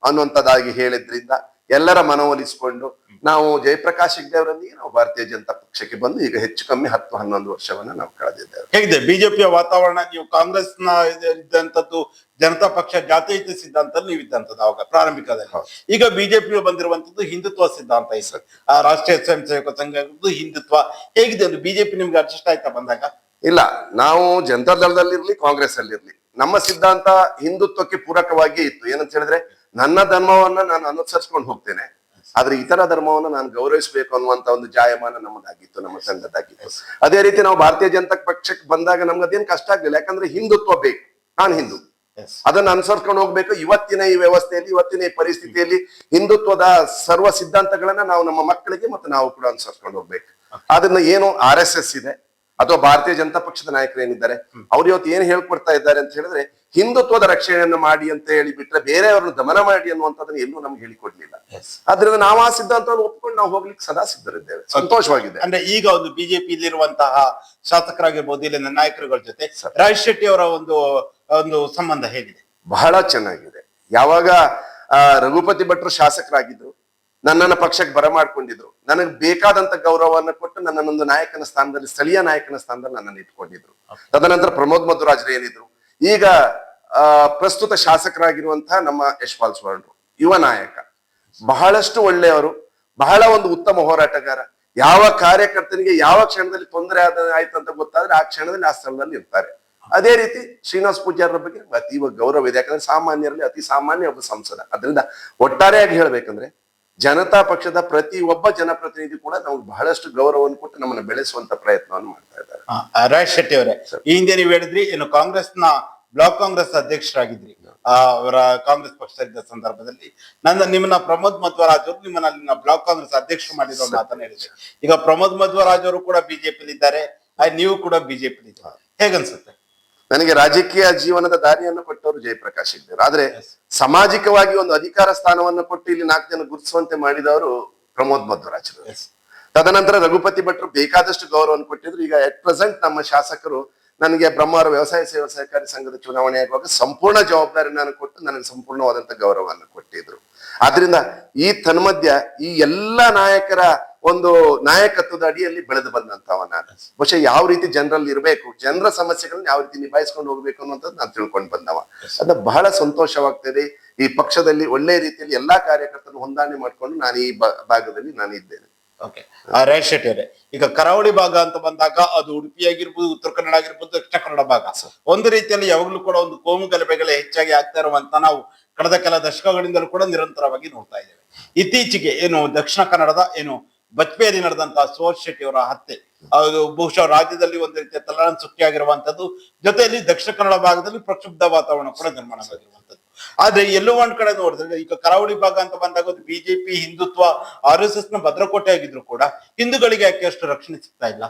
ಅನ್ನುವಂಥದ್ದಾಗಿ ಹೇಳಿದ್ರಿಂದ ಎಲ್ಲರ ಮನವೊಲಿಸಿಕೊಂಡು ನಾವು ಜಯಪ್ರಕಾಶ್ ಹೆಗ್ಡೆ ಅವರೊಂದಿಗೆ ನಾವು ಭಾರತೀಯ ಜನತಾ ಪಕ್ಷಕ್ಕೆ ಬಂದು ಈಗ ಹೆಚ್ಚು ಕಮ್ಮಿ ಹತ್ತು ಹನ್ನೊಂದು ವರ್ಷವನ್ನ ನಾವು ಕಳೆದಿದ್ದೇವೆ. ಹೇಗಿದೆ? ಬಿಜೆಪಿಯ ವಾತಾವರಣ ನೀವು ಕಾಂಗ್ರೆಸ್ನ ನ ಇದ್ದಂಥದ್ದು ಜನತಾ ಪಕ್ಷ ಜಾತೀಯತೆ ಸಿದ್ಧಾಂತ ನೀವು ಇದ್ದಂಥದ್ದು ಅವಾಗ ಪ್ರಾರಂಭಿಕದಲ್ಲಿ. ಈಗ ಬಿಜೆಪಿ ಬಂದಿರುವಂತದ್ದು ಹಿಂದುತ್ವ ಸಿದ್ಧಾಂತ ಹೆಸರು ಆ ರಾಷ್ಟ್ರೀಯ ಸ್ವಯಂ ಸೇವಕ ಸಂಘ ಹಿಂದುತ್ವ. ಹೇಗಿದೆ ಅದು ಬಿಜೆಪಿ ನಿಮ್ಗೆ ಅಡ್ಜಸ್ಟ್ ಆಯ್ತಾ ಬಂದಾಗ? ಇಲ್ಲ ನಾವು ಜನತಾ ದಳದಲ್ಲಿರ್ಲಿ ಕಾಂಗ್ರೆಸ್ ಅಲ್ಲಿರ್ಲಿ ನಮ್ಮ ಸಿದ್ಧಾಂತ ಹಿಂದುತ್ವಕ್ಕೆ ಪೂರಕವಾಗಿ ಇತ್ತು. ಏನಂತ ಹೇಳಿದ್ರೆ ನನ್ನ ಧರ್ಮವನ್ನ ನಾನು ಅನುಸರಿಸ್ಕೊಂಡು ಹೋಗ್ತೇನೆ. ಆದ್ರೆ ಇತರ ಧರ್ಮವನ್ನ ನಾನು ಗೌರವಿಸಬೇಕು ಅನ್ನುವಂತ ಒಂದು ಜಾಯಮಾನ ನಮ್ಮದಾಗಿತ್ತು ನಮ್ಮ ಸಂಘದಾಗಿತ್ತು. ಅದೇ ರೀತಿ ನಾವು ಭಾರತೀಯ ಜನತಾ ಪಕ್ಷಕ್ಕೆ ಬಂದಾಗ ನಮ್ಗೆ ಅದೇನು ಕಷ್ಟ ಆಗ್ಲಿಲ್ಲ. ಯಾಕಂದ್ರೆ ಹಿಂದುತ್ವ ಬೇಕು. ನಾನು ಹಿಂದೂ. ಅದನ್ನ ಅನುಸರಿಸ್ಕೊಂಡು ಹೋಗ್ಬೇಕು. ಇವತ್ತಿನ ಈ ವ್ಯವಸ್ಥೆಯಲ್ಲಿ ಇವತ್ತಿನ ಈ ಪರಿಸ್ಥಿತಿಯಲ್ಲಿ ಹಿಂದುತ್ವದ ಸರ್ವ ಸಿದ್ಧಾಂತಗಳನ್ನ ನಾವು ನಮ್ಮ ಮಕ್ಕಳಿಗೆ ಮತ್ತು ನಾವು ಕೂಡ ಅನುಸರಿಸ್ಕೊಂಡು ಹೋಗ್ಬೇಕು. ಅದನ್ನ ಏನು ಆರ್ ಎಸ್ ಎಸ್ ಇದೆ. ಅಥವಾ ಭಾರತೀಯ ಜನತಾ ಪಕ್ಷದ ನಾಯಕರು ಏನಿದ್ದಾರೆ? ಅವ್ರು ಇವತ್ತು ಏನ್ ಹೇಳ್ಕೊಡ್ತಾ ಇದ್ದಾರೆ ಅಂತ ಹೇಳಿದ್ರೆ ಹಿಂದುತ್ವದ ರಕ್ಷಣೆಯನ್ನು ಮಾಡಿ ಅಂತ ಹೇಳಿ ಬಿಟ್ರೆ ಬೇರೆಯವ್ರನ್ನ ದಮನ ಮಾಡಿ ಅನ್ನುವಂಥದ್ದನ್ನ ಎಲ್ಲೂ ನಮ್ಗೆ ಹೇಳಿಕೊಡ್ಲಿಲ್ಲ. ಆದ್ರಿಂದ ನಾವು ಆ ಸಿದ್ಧಾಂತವನ್ನು ಒಪ್ಕೊಂಡು ನಾವು ಹೋಗ್ಲಿಕ್ಕೆ ಸದಾ ಸಿದ್ಧರಿದ್ದೇವೆ. ಸಂತೋಷವಾಗಿದೆ. ಅಂದ್ರೆ ಈಗ ಒಂದು ಬಿಜೆಪಿ ಇರುವಂತಹ ಶಾಸಕರಾಗಿರ್ಬೋದು ಇಲ್ಲಿನ ನಾಯಕರುಗಳ ಜೊತೆ. ರಾಜ್ ಶೆಟ್ಟಿ ಅವರ ಒಂದು ಒಂದು ಸಂಬಂಧ ಹೇಗಿದೆ? ಬಹಳ ಚೆನ್ನಾಗಿದೆ. ಯಾವಾಗ ರಘುಪತಿ ಭಟ್ರು ಶಾಸಕರಾಗಿದ್ರು ನನ್ನನ್ನ ಪಕ್ಷಕ್ಕೆ ಬರಮಾಡ್ಕೊಂಡಿದ್ರು ನನಗೆ ಬೇಕಾದಂತ ಗೌರವವನ್ನು ಕೊಟ್ಟು ನನ್ನನ್ನೊಂದು ನಾಯಕನ ಸ್ಥಾನದಲ್ಲಿ ಸ್ಥಳೀಯ ನಾಯಕನ ಸ್ಥಾನದಲ್ಲಿ ನನ್ನನ್ನು ಇಟ್ಕೊಂಡಿದ್ರು. ತದನಂತರ ಪ್ರಮೋದ್ ಮಧುರಾಜ್ರು ಏನಿದ್ರು? ಈಗ ಪ್ರಸ್ತುತ ಶಾಸಕರಾಗಿರುವಂತಹ ನಮ್ಮ ಯಶ್ಪಾಲ್ ಸುವರ್ಣರು ಯುವ ನಾಯಕ. ಬಹಳಷ್ಟು ಒಳ್ಳೆಯವರು ಬಹಳ ಒಂದು ಉತ್ತಮ ಹೋರಾಟಗಾರ. ಯಾವ ಕಾರ್ಯಕರ್ತನಿಗೆ ಯಾವ ಕ್ಷಣದಲ್ಲಿ ತೊಂದರೆ ಆದ ಆಯ್ತು ಅಂತ ಗೊತ್ತಾದ್ರೆ ಆ ಕ್ಷಣದಲ್ಲಿ ಆ ಸ್ಥಳದಲ್ಲಿ ಇರ್ತಾರೆ. ಅದೇ ರೀತಿ ಶ್ರೀನಿವಾಸ ಪೂಜಾರರ ಬಗ್ಗೆ ಅತೀವ ಗೌರವ ಇದೆ. ಯಾಕಂದ್ರೆ ಸಾಮಾನ್ಯರಲ್ಲಿ ಅತಿ ಸಾಮಾನ್ಯ ಒಬ್ಬ ಸಂಸದ. ಅದರಿಂದ ಒಟ್ಟಾರೆಯಾಗಿ ಹೇಳ್ಬೇಕಂದ್ರೆ ಜನತಾ ಪಕ್ಷದ ಪ್ರತಿ ಒಬ್ಬ ಜನಪ್ರತಿನಿಧಿ ಕೂಡ ನಾವು ಬಹಳಷ್ಟು ಗೌರವವನ್ನು ಕೊಟ್ಟು ನಮ್ಮನ್ನು ಬೆಳೆಸುವಂತ ಪ್ರಯತ್ನವನ್ನು ಮಾಡ್ತಾ ಇದ್ದಾರೆ. ಆ, ರಾಜ್ ಶೆಟ್ಟಿ ಅವರೇ ಈ ಹಿಂದೆ ನೀವು ಹೇಳಿದ್ರಿ ಏನು ಕಾಂಗ್ರೆಸ್ನ ಬ್ಲಾಕ್ ಕಾಂಗ್ರೆಸ್ ಅಧ್ಯಕ್ಷರಾಗಿದ್ರಿ. ಅವರ ಕಾಂಗ್ರೆಸ್ ಪಕ್ಷದ ಸಂದರ್ಭದಲ್ಲಿ ನನ್ನ ನಿಮ್ಮನ್ನ ಪ್ರಮೋದ್ ಮಧ್ವರಾಜ್ ಅವರು ನಿಮ್ಮನ್ನ ಬ್ಲಾಕ್ ಕಾಂಗ್ರೆಸ್ ಅಧ್ಯಕ್ಷರು ಮಾಡಿರೋ ಮಾತನ್ನ ಹೇಳಿದ್ರು ಈಗ ಪ್ರಮೋದ್ ಮಧ್ವರಾಜ್ ಅವರು ಕೂಡ ಬಿಜೆಪಿ ಇದ್ದಾರೆ ನೀವು ಕೂಡ ಬಿಜೆಪಿ ಇದ್ದಾರೆ ಹೇಗನ್ಸುತ್ತೆ? ನನಗೆ ರಾಜಕೀಯ ಜೀವನದ ದಾರಿಯನ್ನು ಕೊಟ್ಟವರು ಜಯಪ್ರಕಾಶ್ ಇದ್ದಾರೆ ಆದ್ರೆ ಸಾಮಾಜಿಕವಾಗಿ ಒಂದು ಅಧಿಕಾರ ಸ್ಥಾನವನ್ನು ಕೊಟ್ಟು ಇಲ್ಲಿ ನಾಲ್ಕು ಜನ ಗುರುತಿಸುವಂತೆ ಮಾಡಿದವರು ಪ್ರಮೋದ್ ಮಧ್ವರಾಜರು ಎಸ್ ತದನಂತರ ರಘುಪತಿ ಭಟ್ರು ಬೇಕಾದಷ್ಟು ಗೌರವವನ್ನು ಕೊಟ್ಟಿದ್ರು. ಈಗ ಅಟ್ ಪ್ರೆಸೆಂಟ್ ನಮ್ಮ ಶಾಸಕರು ನನಗೆ ಬ್ರಹ್ಮಾವರ ವ್ಯವಸಾಯ ಸೇವಾ ಸಹಕಾರಿ ಸಂಘದ ಚುನಾವಣೆ ಆಗುವಾಗ ಸಂಪೂರ್ಣ ಜವಾಬ್ದಾರಿಯನ್ನು ಕೊಟ್ಟು ನನಗೆ ಸಂಪೂರ್ಣವಾದಂತ ಗೌರವವನ್ನು ಕೊಟ್ಟಿದ್ರು. ಆದ್ರಿಂದ ಈ ತನ್ಮಧ್ಯ ಈ ಎಲ್ಲ ನಾಯಕರ ಒಂದು ನಾಯಕತ್ವದ ಅಡಿಯಲ್ಲಿ ಬೆಳೆದು ಬಂದಂತವ ನಾನು. ಬಹುಶಃ ಯಾವ ರೀತಿ ಜನರಲ್ಲಿ ಇರಬೇಕು, ಜನರ ಸಮಸ್ಯೆಗಳನ್ನ ಯಾವ ರೀತಿ ನಿಭಾಯಿಸ್ಕೊಂಡು ಹೋಗ್ಬೇಕು ಅನ್ನೋಂಥದ್ದು ನಾನು ತಿಳ್ಕೊಂಡು ಬಂದವ. ಅದನ್ನ ಬಹಳ ಸಂತೋಷವಾಗ್ತದೆ. ಈ ಪಕ್ಷದಲ್ಲಿ ಒಳ್ಳೆ ರೀತಿಯಲ್ಲಿ ಎಲ್ಲಾ ಕಾರ್ಯಕರ್ತರು ಹೊಂದಾಣೆ ಮಾಡ್ಕೊಂಡು ನಾನು ಈ ಭಾಗದಲ್ಲಿ ನಾನು ಇದ್ದೇನೆ ಓಕೆ ಆ ಶೆಟ್ಟಿ ಅವರೇ. ಈಗ ಕರಾವಳಿ ಭಾಗ ಅಂತ ಬಂದಾಗ ಅದು ಉಡುಪಿ ಆಗಿರ್ಬೋದು ಉತ್ತರ ಕನ್ನಡ ಆಗಿರ್ಬೋದು ದಕ್ಷಿಣ ಕನ್ನಡ ಭಾಗ. ಒಂದು ರೀತಿಯಲ್ಲಿ ಯಾವಾಗಲೂ ಕೂಡ ಒಂದು ಕೋಮು ಗಲಭೆಗಳೇ ಹೆಚ್ಚಾಗಿ ಆಗ್ತಾ ಇರುವಂತ ನಾವು ಕಳೆದ ಕೆಲ ದಶಕಗಳಿಂದಲೂ ಕೂಡ ನಿರಂತರವಾಗಿ ನೋಡ್ತಾ ಇದ್ದೇವೆ. ಇತ್ತೀಚೆಗೆ ಏನು ದಕ್ಷಿಣ ಕನ್ನಡದ ಏನು ಬಜ್ಪೇರಿ ನಡೆದಂತಹ ಸುಭಾಷ್ ಶೆಟ್ಟಿ ಅವರ ಹತ್ಯೆ. ಅದು ಬಹುಶಃ ರಾಜ್ಯದಲ್ಲಿ ಒಂದು ರೀತಿಯ ತಲ್ಲಣ ಸೃಷ್ಟಿಯಾಗಿರುವಂತದ್ದು ಜೊತೆಯಲ್ಲಿ ದಕ್ಷಿಣ ಕನ್ನಡ ಭಾಗದಲ್ಲಿ ಪ್ರಕ್ಷುಬ್ಧ ವಾತಾವರಣ ಕೂಡ ನಿರ್ಮಾಣವಾಗಿರುವಂತದ್ದು ಆದ್ರೆ ಎಲ್ಲೋ ಒಂದ್ ಕಡೆ ನೋಡಿದ್ರೆ ಈಗ ಕರಾವಳಿ ಭಾಗ ಅಂತ ಬಂದಾಗ ಬಿಜೆಪಿ, ಹಿಂದುತ್ವ, ಆರ್ ಎಸ್ ಎಸ್ನ ಭದ್ರಕೋಟೆ ಆಗಿದ್ರು ಕೂಡ ಹಿಂದೂಗಳಿಗೆ ಯಾಕೆ ಅಷ್ಟು ರಕ್ಷಣೆ ಸಿಗ್ತಾ ಇಲ್ಲ?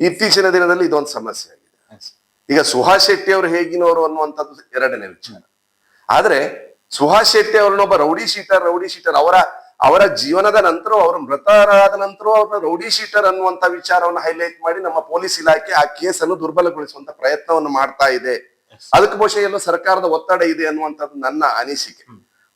ಇತ್ತೀಚಿನ ದಿನದಲ್ಲಿ ಇದೊಂದು ಸಮಸ್ಯೆ ಆಗಿದೆ. ಈಗ ಸುಹಾಸ್ ಶೆಟ್ಟಿ ಅವರು ಹೇಗಿನವರು ಅನ್ನುವಂಥದ್ದು ಎರಡನೇ ವಿಚಾರ. ಆದ್ರೆ ಸುಹಾಸ್ ಶೆಟ್ಟಿ ಅವ್ರನ್ನೊಬ್ಬ ರೌಡಿ ಶೀಟರ್ ರೌಡಿ ಶೀಟರ್ ಅವರ ಅವರ ಜೀವನದ ನಂತರ ಅವರು ಮೃತರಾದ ನಂತರ ಅವರ ರೌಡಿ ಶೀಟರ್ ಅನ್ನುವಂತ ವಿಚಾರವನ್ನು ಹೈಲೈಟ್ ಮಾಡಿ ನಮ್ಮ ಪೊಲೀಸ್ ಇಲಾಖೆ ಆ ಕೇಸನ್ನು ದುರ್ಬಲಗೊಳಿಸುವಂತ ಪ್ರಯತ್ನವನ್ನು ಮಾಡ್ತಾ ಇದೆ. ಅದಕ್ಕೆ ಬಹುಶಃ ಎಲ್ಲೋ ಸರ್ಕಾರದ ಒತ್ತಡ ಇದೆ ಅನ್ನುವಂಥದ್ದು ನನ್ನ ಅನಿಸಿಕೆ.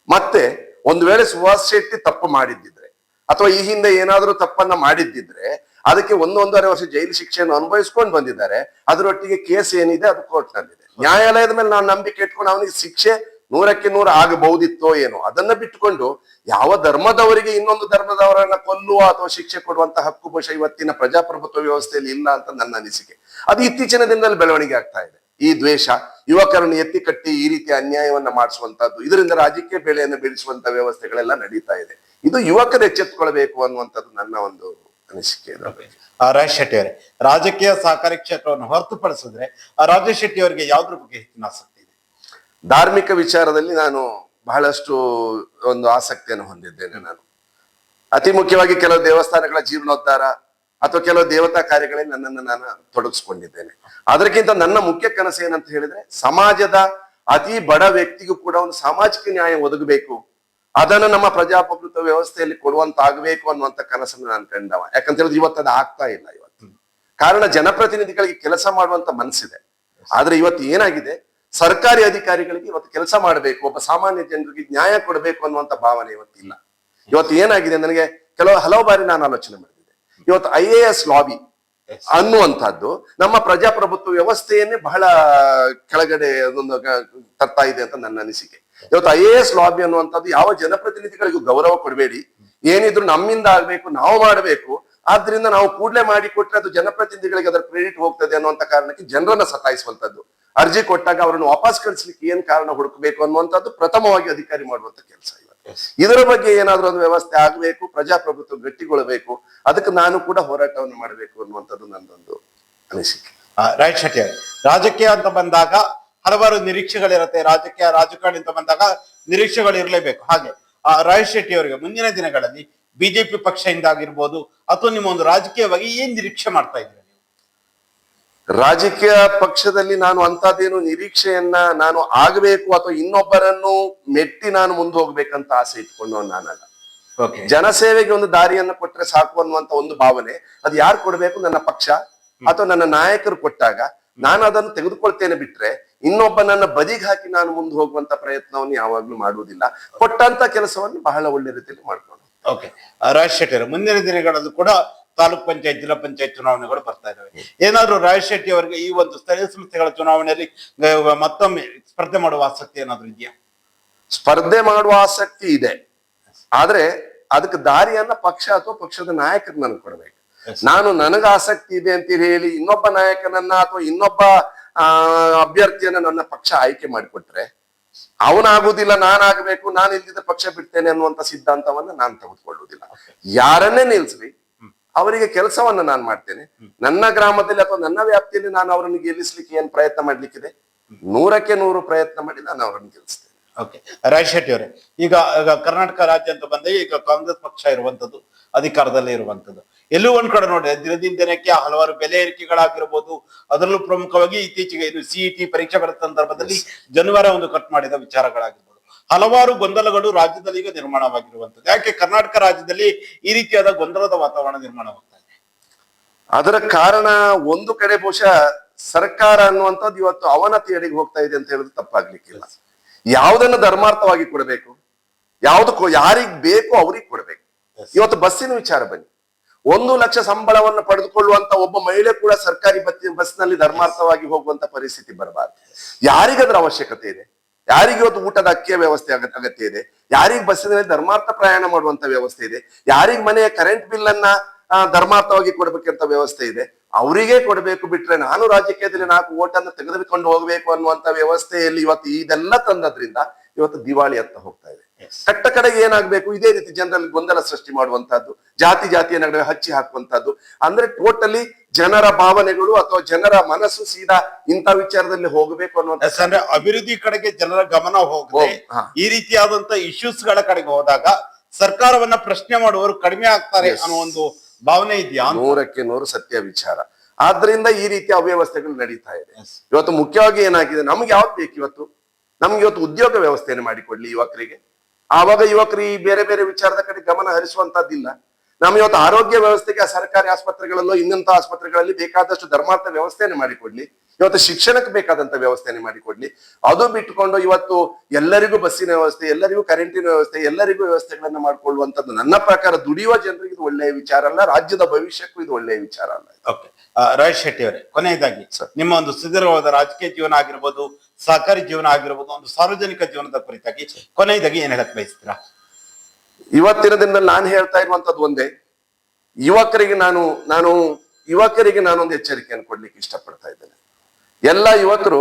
ಮತ್ತೆ ಒಂದು ವೇಳೆ ಸುಭಾಷ್ ಶೆಟ್ಟಿ ತಪ್ಪು ಮಾಡಿದ್ದಿದ್ರೆ ಅಥವಾ ಈ ಹಿಂದೆ ಏನಾದರೂ ತಪ್ಪನ್ನ ಮಾಡಿದ್ದಿದ್ರೆ ಅದಕ್ಕೆ ಒಂದೊಂದೂವರೆ ವರ್ಷ ಜೈಲು ಶಿಕ್ಷೆಯನ್ನು ಅನುಭವಿಸ್ಕೊಂಡು ಬಂದಿದ್ದಾರೆ ಅದರೊಟ್ಟಿಗೆ ಕೇಸ್ ಏನಿದೆ ಅದು ಕೋರ್ಟ್ ನಲ್ಲಿದೆ. ನ್ಯಾಯಾಲಯದ ಮೇಲೆ ನಾವು ನಂಬಿಕೆ ಇಟ್ಕೊಂಡು ಅವನಿಗೆ ಶಿಕ್ಷೆ ನೂರಕ್ಕೆ ನೂರ ಆಗಬಹುದಿತ್ತೋ ಏನೋ, ಅದನ್ನ ಬಿಟ್ಟುಕೊಂಡು ಯಾವ ಧರ್ಮದವರಿಗೆ ಇನ್ನೊಂದು ಧರ್ಮದವರನ್ನ ಕೊಲ್ಲುವ ಅಥವಾ ಶಿಕ್ಷೆ ಕೊಡುವಂತಹ ಹಕ್ಕು ಬಹುಶಃ ಇವತ್ತಿನ ಪ್ರಜಾಪ್ರಭುತ್ವ ವ್ಯವಸ್ಥೆಯಲ್ಲಿ ಇಲ್ಲ ಅಂತ ನನ್ನ ಅನಿಸಿಕೆ. ಅದು ಇತ್ತೀಚಿನ ದಿನದಲ್ಲಿ ಬೆಳವಣಿಗೆ ಆಗ್ತಾ ಇದೆ. ಈ ದ್ವೇಷ, ಯುವಕರನ್ನು ಎತ್ತಿ ಕಟ್ಟಿ ಈ ರೀತಿ ಅನ್ಯಾಯವನ್ನ ಮಾಡಿಸುವಂತದ್ದು ಇದರಿಂದ ರಾಜಕೀಯ ಬೆಳೆಯನ್ನು ಬೆಳೆಸುವಂತ ವ್ಯವಸ್ಥೆಗಳೆಲ್ಲ ನಡೀತಾ ಇದೆ. ಇದು ಯುವಕರು ಎಚ್ಚೆತ್ತುಕೊಳ್ಬೇಕು ಅನ್ನುವಂಥದ್ದು ನನ್ನ ಒಂದು ಅನಿಸಿಕೆ ರಾಜ್ ಶೆಟ್ಟಿ ಅವರೇ, ರಾಜಕೀಯ ಸಹಕಾರಿ ಕ್ಷೇತ್ರವನ್ನು ಹೊರತುಪಡಿಸಿದ್ರೆ ಆ, ರಾಜೇಶ್ ಶೆಟ್ಟಿ ಅವರಿಗೆ ಯಾವ್ದ್ರ ಬಗ್ಗೆ ಹೆಚ್ಚಿನ ಆಸಕ್ತಿ? ಧಾರ್ಮಿಕ ವಿಚಾರದಲ್ಲಿ ನಾನು ಬಹಳಷ್ಟು ಒಂದು ಆಸಕ್ತಿಯನ್ನು ಹೊಂದಿದ್ದೇನೆ ನಾನು. ಅತಿ ಮುಖ್ಯವಾಗಿ ಕೆಲವು ದೇವಸ್ಥಾನಗಳ ಜೀರ್ಣೋದ್ಧಾರ ಅಥವಾ ಕೆಲವು ದೇವತಾ ಕಾರ್ಯಗಳಲ್ಲಿ ನನ್ನನ್ನು ನಾನು ತೊಡಗಿಸ್ಕೊಂಡಿದ್ದೇನೆ. ಅದಕ್ಕಿಂತ ನನ್ನ ಮುಖ್ಯ ಕನಸು ಏನಂತ ಹೇಳಿದ್ರೆ ಸಮಾಜದ ಅತಿ ಬಡ ವ್ಯಕ್ತಿಗೂ ಕೂಡ ಒಂದು ಸಾಮಾಜಿಕ ನ್ಯಾಯ ಒದಗಬೇಕು. ಅದನ್ನು ನಮ್ಮ ಪ್ರಜಾಪ್ರಭುತ್ವ ವ್ಯವಸ್ಥೆಯಲ್ಲಿ ಕೊಡುವಂತ ಆಗಬೇಕು ಅನ್ನುವಂತ ಕನಸನ್ನು ನಾನು ಕಂಡವ. ಯಾಕಂತ ಹೇಳಿದ್ರೆ ಇವತ್ತು ಅದು ಆಗ್ತಾ ಇಲ್ಲ ಇವತ್ತು. ಕಾರಣ ಜನಪ್ರತಿನಿಧಿಗಳಿಗೆ ಕೆಲಸ ಮಾಡುವಂತ ಮನಸ್ಸಿದೆ. ಆದ್ರೆ ಇವತ್ತು ಏನಾಗಿದೆ? ಸರ್ಕಾರಿ ಅಧಿಕಾರಿಗಳಿಗೆ ಇವತ್ತು ಕೆಲಸ ಮಾಡಬೇಕು, ಒಬ್ಬ ಸಾಮಾನ್ಯ ಜನರಿಗೆ ನ್ಯಾಯ ಕೊಡಬೇಕು ಅನ್ನುವಂತ ಭಾವನೆ ಇವತ್ತಿಲ್ಲ ಇವತ್ತು ಏನಾಗಿದೆ ನನಗೆ ಕೆಲವು ಹಲವು ಬಾರಿ ನಾನು ಆಲೋಚನೆ ಮಾಡಿದ್ದೆ ಇವತ್ತು ಐ ಎ ಎಸ್ ಲಾಬಿ ಅನ್ನುವಂಥದ್ದು ನಮ್ಮ ಪ್ರಜಾಪ್ರಭುತ್ವ ವ್ಯವಸ್ಥೆಯನ್ನೇ ಬಹಳ ಕೆಳಗಡೆ ಅದೊಂದು ತರ್ತಾ ಇದೆ ಅಂತ ನನ್ನ ಅನಿಸಿಕೆ. ಇವತ್ತು ಐ ಎ ಎಸ್ ಲಾಬಿ ಅನ್ನುವಂಥದ್ದು ಯಾವ ಜನಪ್ರತಿನಿಧಿಗಳಿಗೂ ಗೌರವ ಕೊಡಬೇಡಿ. ಏನಿದ್ರು ನಮ್ಮಿಂದ ಆಗ್ಬೇಕು, ನಾವು ಮಾಡಬೇಕು. ಆದ್ರಿಂದ ನಾವು ಕೂಡಲೇ ಮಾಡಿ ಕೊಟ್ರೆ ಅದು ಜನಪ್ರತಿನಿಧಿಗಳಿಗೆ ಅದರ ಕ್ರೆಡಿಟ್ ಹೋಗ್ತದೆ ಅನ್ನುವಂಥ ಕಾರಣಕ್ಕೆ ಜನರನ್ನ ಸತಾಯಿಸುವಂತದ್ದು ಅರ್ಜಿ ಕೊಟ್ಟಾಗ ಅವರನ್ನು ವಾಪಸ್ ಕಳಿಸ್ಲಿಕ್ಕೆ ಏನ್ ಕಾರಣ ಹುಡುಕಬೇಕು ಅನ್ನುವಂಥದ್ದು ಪ್ರಥಮವಾಗಿ ಅಧಿಕಾರಿ ಮಾಡುವಂತ ಕೆಲಸ ಇವತ್ತು ಇದರ ಬಗ್ಗೆ ಏನಾದ್ರೂ ಒಂದು ವ್ಯವಸ್ಥೆ ಆಗ್ಬೇಕು ಪ್ರಜಾಪ್ರಭುತ್ವ ಗಟ್ಟಿಗೊಳ್ಳಬೇಕು ಅದಕ್ಕೆ ನಾನು ಕೂಡ ಹೋರಾಟವನ್ನು ಮಾಡಬೇಕು ಅನ್ನುವಂಥದ್ದು ನನ್ನೊಂದು ಅನಿಸಿಕೆ. ಆ, ರಾಯ್ ಶೆಟ್ಟಿ ಅವರೇ. ರಾಜಕೀಯ ಅಂತ ಬಂದಾಗ ಹಲವಾರು ನಿರೀಕ್ಷೆಗಳಿರುತ್ತೆ. ರಾಜಕೀಯ ರಾಜಕಾರಣಿ ಅಂತ ಬಂದಾಗ ನಿರೀಕ್ಷೆಗಳು ಇರಲೇಬೇಕು. ಹಾಗೆ ಆ, ರಾಯ್ ಶೆಟ್ಟಿ ಅವರಿಗೆ ಮುಂದಿನ ದಿನಗಳಲ್ಲಿ ಬಿಜೆಪಿ ಪಕ್ಷದಿಂದ ಆಗಿರ್ಬೋದು ಅಥವಾ ನಿಮ್ಮ ಒಂದು ರಾಜಕೀಯವಾಗಿ ಏನ್ ನಿರೀಕ್ಷೆ ಮಾಡ್ತಾ ಇದ್ದೀರಾ? ನೀವು ರಾಜಕೀಯ ಪಕ್ಷದಲ್ಲಿ ನಾನು ಅಂತದೇನು ನಿರೀಕ್ಷೆಯನ್ನ ನಾನು ಆಗಬೇಕು ಅಥವಾ ಇನ್ನೊಬ್ಬರನ್ನು ಮೆಟ್ಟಿ ನಾನು ಮುಂದೆ ಹೋಗ್ಬೇಕಂತ ಆಸೆ ಇಟ್ಕೊಂಡು ನಾನಲ್ಲ. ಜನಸೇವೆಗೆ ಒಂದು ದಾರಿಯನ್ನ ಕೊಟ್ರೆ ಸಾಕು ಅನ್ನುವಂತ ಒಂದು ಭಾವನೆ ಅದು ಯಾರು ಕೊಡ್ಬೇಕು? ನನ್ನ ಪಕ್ಷ ಅಥವಾ ನನ್ನ ನಾಯಕರು ಕೊಟ್ಟಾಗ ನಾನು ಅದನ್ನು ತೆಗೆದುಕೊಳ್ತೇನೆ ಬಿಟ್ರೆ ಇನ್ನೊಬ್ಬ ನನ್ನ ಬದಿಗೆ ಹಾಕಿ ನಾನು ಮುಂದೆ ಹೋಗುವಂತ ಪ್ರಯತ್ನವನ್ನು ಯಾವಾಗ್ಲೂ ಮಾಡುವುದಿಲ್ಲ. ಕೊಟ್ಟಂತ ಕೆಲಸವನ್ನು ಬಹಳ ಒಳ್ಳೆ ರೀತಿಯಲ್ಲಿ ಮಾಡ್ಕೊಂಡು ಓಕೆ ರಾಜ್ ಶೆಟ್ಟಿ ಮುಂದಿನ ದಿನಗಳಲ್ಲೂ ಕೂಡ ತಾಲೂಕ್ ಪಂಚಾಯತ್ ಜಿಲ್ಲಾ ಪಂಚಾಯತ್ ಚುನಾವಣೆಗಳು ಬರ್ತಾ ಇದಾವೆ. ಏನಾದ್ರು ರಾಜ್ ಶೆಟ್ಟಿ ಅವರಿಗೆ ಈ ಒಂದು ಸ್ಥಳೀಯ ಸಂಸ್ಥೆಗಳ ಚುನಾವಣೆಯಲ್ಲಿ ಮತ್ತೊಮ್ಮೆ ಸ್ಪರ್ಧೆ ಮಾಡುವ ಆಸಕ್ತಿ ಏನಾದ್ರು ಇದೆಯಾ? ಸ್ಪರ್ಧೆ ಮಾಡುವ ಆಸಕ್ತಿ ಇದೆ. ಆದ್ರೆ ಅದಕ್ಕೆ ದಾರಿಯನ್ನ ಪಕ್ಷ ಅಥವಾ ಪಕ್ಷದ ನಾಯಕರು ನನಗೆ ಕೊಡ್ಬೇಕು. ನಾನು ನನಗ ಆಸಕ್ತಿ ಇದೆ ಅಂತ ಹೇಳಿ ಇನ್ನೊಬ್ಬ ನಾಯಕನನ್ನ ಅಥವಾ ಇನ್ನೊಬ್ಬ ಆ ಅಭ್ಯರ್ಥಿಯನ್ನ ನನ್ನ ಪಕ್ಷ ಆಯ್ಕೆ ಮಾಡಿಕೊಟ್ರೆ ಅವನಾಗುದಿಲ್ಲ ನಾನಾಗಬೇಕು ನಾನು ಇಲ್ದಿದ್ದ ಪಕ್ಷ ಬಿಡ್ತೇನೆ ಅನ್ನುವಂತ ಸಿದ್ಧಾಂತವನ್ನ ನಾನು ತೆಗೆದುಕೊಳ್ಳುವುದಿಲ್ಲ. ಯಾರನ್ನೇ ನಿಲ್ಸ್ಲಿ ಅವರಿಗೆ ಕೆಲಸವನ್ನ ನಾನು ಮಾಡ್ತೇನೆ. ನನ್ನ ಗ್ರಾಮದಲ್ಲಿ ಅಥವಾ ನನ್ನ ವ್ಯಾಪ್ತಿಯಲ್ಲಿ ನಾನು ಅವರನ್ನು ಗೆಲ್ಲಿಸ್ಲಿಕ್ಕೆ ಏನ್ ಪ್ರಯತ್ನ ಮಾಡ್ಲಿಕ್ಕಿದೆ? ನೂರಕ್ಕೆ ನೂರು ಪ್ರಯತ್ನ ಮಾಡಿ ನಾನು ಅವರನ್ನು ಗೆಲ್ಲಿಸ್ತೇನೆ. ಓಕೆ. ರಾಜ್ ಶೆಟ್ಟಿ ಅವರೇ ಈಗ ಈಗ ಕರ್ನಾಟಕ ರಾಜ್ಯ ಅಂತ ಬಂದಾಗ ಈಗ ಕಾಂಗ್ರೆಸ್ ಪಕ್ಷ ಇರುವಂತದ್ದು ಅಧಿಕಾರದಲ್ಲಿ ಇರುವಂತದ್ದು. ಎಲ್ಲೂ ಒಂದ್ ಕಡೆ ನೋಡಿ ದಿನದಿಂದ ದಿನಕ್ಕೆ ಹಲವಾರು ಬೆಲೆ ಏರಿಕೆಗಳಾಗಿರ್ಬೋದು ಅದರಲ್ಲೂ ಪ್ರಮುಖವಾಗಿ ಇತ್ತೀಚೆಗೆ ಇದು ಸಿಇಟಿ ಪರೀಕ್ಷೆ ಪರೀಕ್ಷೆಗಳ ಸಂದರ್ಭದಲ್ಲಿ ಜನವರ ಒಂದು ಕಟ್ ಮಾಡಿದ ವಿಚಾರಗಳಾಗಿರ್ಬೋದು. ಹಲವಾರು ಗೊಂದಲಗಳು ರಾಜ್ಯದಲ್ಲಿ ಈಗ ನಿರ್ಮಾಣವಾಗಿರುವಂತದ್ದು ಯಾಕೆ ಕರ್ನಾಟಕ ರಾಜ್ಯದಲ್ಲಿ ಈ ರೀತಿಯಾದ ಗೊಂದಲದ ವಾತಾವರಣ ನಿರ್ಮಾಣವಾಗ್ತಾ ಇದೆ? ಅದರ ಕಾರಣ ಒಂದು ಕಡೆ ಬಹುಶಃ ಸರ್ಕಾರ ಅನ್ನುವಂಥದ್ದು ಇವತ್ತು ಅವನತಿಯಡೆಗೆ ಹೋಗ್ತಾ ಇದೆ ಅಂತ ಹೇಳಿದ್ರೆ ತಪ್ಪಾಗ್ಲಿಕ್ಕಿಲ್ಲ. ಯಾವುದನ್ನು ಧರ್ಮಾರ್ಥವಾಗಿ ಕೊಡಬೇಕು ಯಾವುದಕ್ಕೂ ಯಾರಿಗ್ ಬೇಕು ಅವ್ರಿಗೆ ಕೊಡಬೇಕು. ಇವತ್ತು ಬಸ್ಸಿನ ವಿಚಾರ ಬನ್ನಿ. ಒಂದು ಲಕ್ಷ ಸಂಬಳವನ್ನು ಪಡೆದುಕೊಳ್ಳುವಂತ ಒಬ್ಬ ಮಹಿಳೆ ಕೂಡ ಸರ್ಕಾರಿ ಬಸ್ ಬಸ್ನಲ್ಲಿ ಧರ್ಮಾರ್ಥವಾಗಿ ಹೋಗುವಂತ ಪರಿಸ್ಥಿತಿ ಬರಬಾರ್ದು. ಯಾರಿಗದ್ರ ಅವಶ್ಯಕತೆ ಇದೆ. ಯಾರಿಗೆ ಇವತ್ತು ಊಟದ ಅಕ್ಕಿಯ ವ್ಯವಸ್ಥೆ ಅಗ- ಅಗತ್ಯ ಇದೆ. ಯಾರಿಗೆ ಬಸ್ಸಿನಲ್ಲಿ ಧರ್ಮಾರ್ಥ ಪ್ರಯಾಣ ಮಾಡುವಂತ ವ್ಯವಸ್ಥೆ ಇದೆ. ಯಾರಿಗೆ ಮನೆಯ ಕರೆಂಟ್ ಬಿಲ್ ಅನ್ನ ಧರ್ಮಾರ್ಥವಾಗಿ ಕೊಡ್ಬೇಕಂತ ವ್ಯವಸ್ಥೆ ಇದೆ. ಅವರಿಗೆ ಕೊಡಬೇಕು ಬಿಟ್ರೆ ನಾನು ರಾಜಕೀಯದಲ್ಲಿ ನಾಲ್ಕು ಓಟನ್ನು ತೆಗೆದುಕೊಂಡು ಹೋಗಬೇಕು ಅನ್ನುವಂತ ವ್ಯವಸ್ಥೆಯಲ್ಲಿ ಇವತ್ತು ಇದೆಲ್ಲ ತಂದದ್ರಿಂದ ಇವತ್ತು ದಿವಾಳಿ ಅಂತ ಹೋಗ್ತಾ ಇದೆ. ಕಟ್ಟ ಕಡೆಗೆ ಏನಾಗಬೇಕು? ಇದೇ ರೀತಿ ಜನರಲ್ಲಿ ಗೊಂದಲ ಸೃಷ್ಟಿ ಮಾಡುವಂತಹದ್ದು ಜಾತಿ ಜಾತಿಯ ನಡುವೆ ಹಚ್ಚಿ ಹಾಕುವಂತಹದ್ದು ಅಂದ್ರೆ ಟೋಟಲಿ ಜನರ ಭಾವನೆಗಳು ಅಥವಾ ಜನರ ಮನಸ್ಸು ಸೀದಾ ಇಂಥ ವಿಚಾರದಲ್ಲಿ ಹೋಗಬೇಕು ಅನ್ನೋ ಅಭಿವೃದ್ಧಿ ಕಡೆಗೆ ಜನರ ಗಮನ ಹೋಗದೆ ಈ ರೀತಿಯಾದಂತ ಇಶ್ಯೂಸ್ಗಳ ಕಡೆಗೆ ಹೋದಾಗ ಸರ್ಕಾರವನ್ನ ಪ್ರಶ್ನೆ ಮಾಡುವವರು ಕಡಿಮೆ ಆಗ್ತಾರೆ ಅನ್ನೋ ಒಂದು ಭಾವನೆ ಇದೆಯಾ? ನೂರಕ್ಕೆ ನೂರು ಸತ್ಯ ವಿಚಾರ. ಆದ್ರಿಂದ ಈ ರೀತಿಯ ಅವ್ಯವಸ್ಥೆಗಳು ನಡೀತಾ ಇದೆ. ಇವತ್ತು ಮುಖ್ಯವಾಗಿ ಏನಾಗಿದೆ? ನಮ್ಗೆ ಯಾವ್ದು ಬೇಕು ಇವತ್ತು? ನಮ್ಗೆ ಇವತ್ತು ಉದ್ಯೋಗ ವ್ಯವಸ್ಥೆಯನ್ನು ಮಾಡಿಕೊಡ್ಲಿ ಯುವಕರಿಗೆ. ಆವಾಗ ಯುವಕರು ಈ ಬೇರೆ ಬೇರೆ ವಿಚಾರದ ಕಡೆ ಗಮನ ಹರಿಸುವಂತದ್ದಿಲ್ಲ ನಮ್ಮ ಇವತ್ತು ಆರೋಗ್ಯ ವ್ಯವಸ್ಥೆಗೆ ಆ ಸರ್ಕಾರಿ ಆಸ್ಪತ್ರೆಗಳಲ್ಲೋ ಇನ್ನಂತ ಆಸ್ಪತ್ರೆಗಳಲ್ಲಿ ಬೇಕಾದಷ್ಟು ಧರ್ಮಾರ್ಥ ವ್ಯವಸ್ಥೆಯನ್ನು ಮಾಡಿಕೊಡ್ಲಿ. ಇವತ್ತು ಶಿಕ್ಷಣಕ್ಕೆ ಬೇಕಾದಂತ ವ್ಯವಸ್ಥೆಯನ್ನು ಮಾಡಿಕೊಡ್ಲಿ. ಅದು ಬಿಟ್ಟುಕೊಂಡು ಇವತ್ತು ಎಲ್ಲರಿಗೂ ಬಸ್ಸಿನ ವ್ಯವಸ್ಥೆ ಎಲ್ಲರಿಗೂ ಕರೆಂಟಿನ ವ್ಯವಸ್ಥೆ ಎಲ್ಲರಿಗೂ ವ್ಯವಸ್ಥೆಗಳನ್ನು ಮಾಡ್ಕೊಳ್ಳುವಂತದ್ದು ನನ್ನ ಪ್ರಕಾರ ದುಡಿಯುವ ಜನರಿಗೆ ಇದು ಒಳ್ಳೆಯ ವಿಚಾರ ಅಲ್ಲ ರಾಜ್ಯದ ಭವಿಷ್ಯಕ್ಕೂ ಇದು ಒಳ್ಳೆಯ ವಿಚಾರ ಅಲ್ಲ. ಓಕೆ ರಾಜ್ ಶೆಟ್ಟಿ ಅವರೇ ಕೊನೆಯದಾಗಿ. ನಿಮ್ಮ ಒಂದು ಸುದೀರ್ಘವಾದ ರಾಜಕೀಯ ಜೀವನ ಆಗಿರ್ಬೋದು ಸಹಕಾರಿ ಜೀವನ ಆಗಿರ್ಬೋದು ಒಂದು ಸಾರ್ವಜನಿಕ ಜೀವನದ ಕುರಿತಾಗಿ ಕೊನೆಯದಾಗಿ ಏನ್ ಹೇಳಕ್ ಬಯಸ್ತೀರಾ? ಇವತ್ತಿನ ದಿನದಲ್ಲಿ ನಾನು ಹೇಳ್ತಾ ಇರುವಂತದ್ದು ಒಂದೇ. ಯುವಕರಿಗೆ ನಾನು ನಾನು ಯುವಕರಿಗೆ ನಾನೊಂದು ಎಚ್ಚರಿಕೆಯನ್ನು ಕೊಡ್ಲಿಕ್ಕೆ ಇಷ್ಟಪಡ್ತಾ ಇದ್ದೇನೆ. ಎಲ್ಲ ಯುವಕರು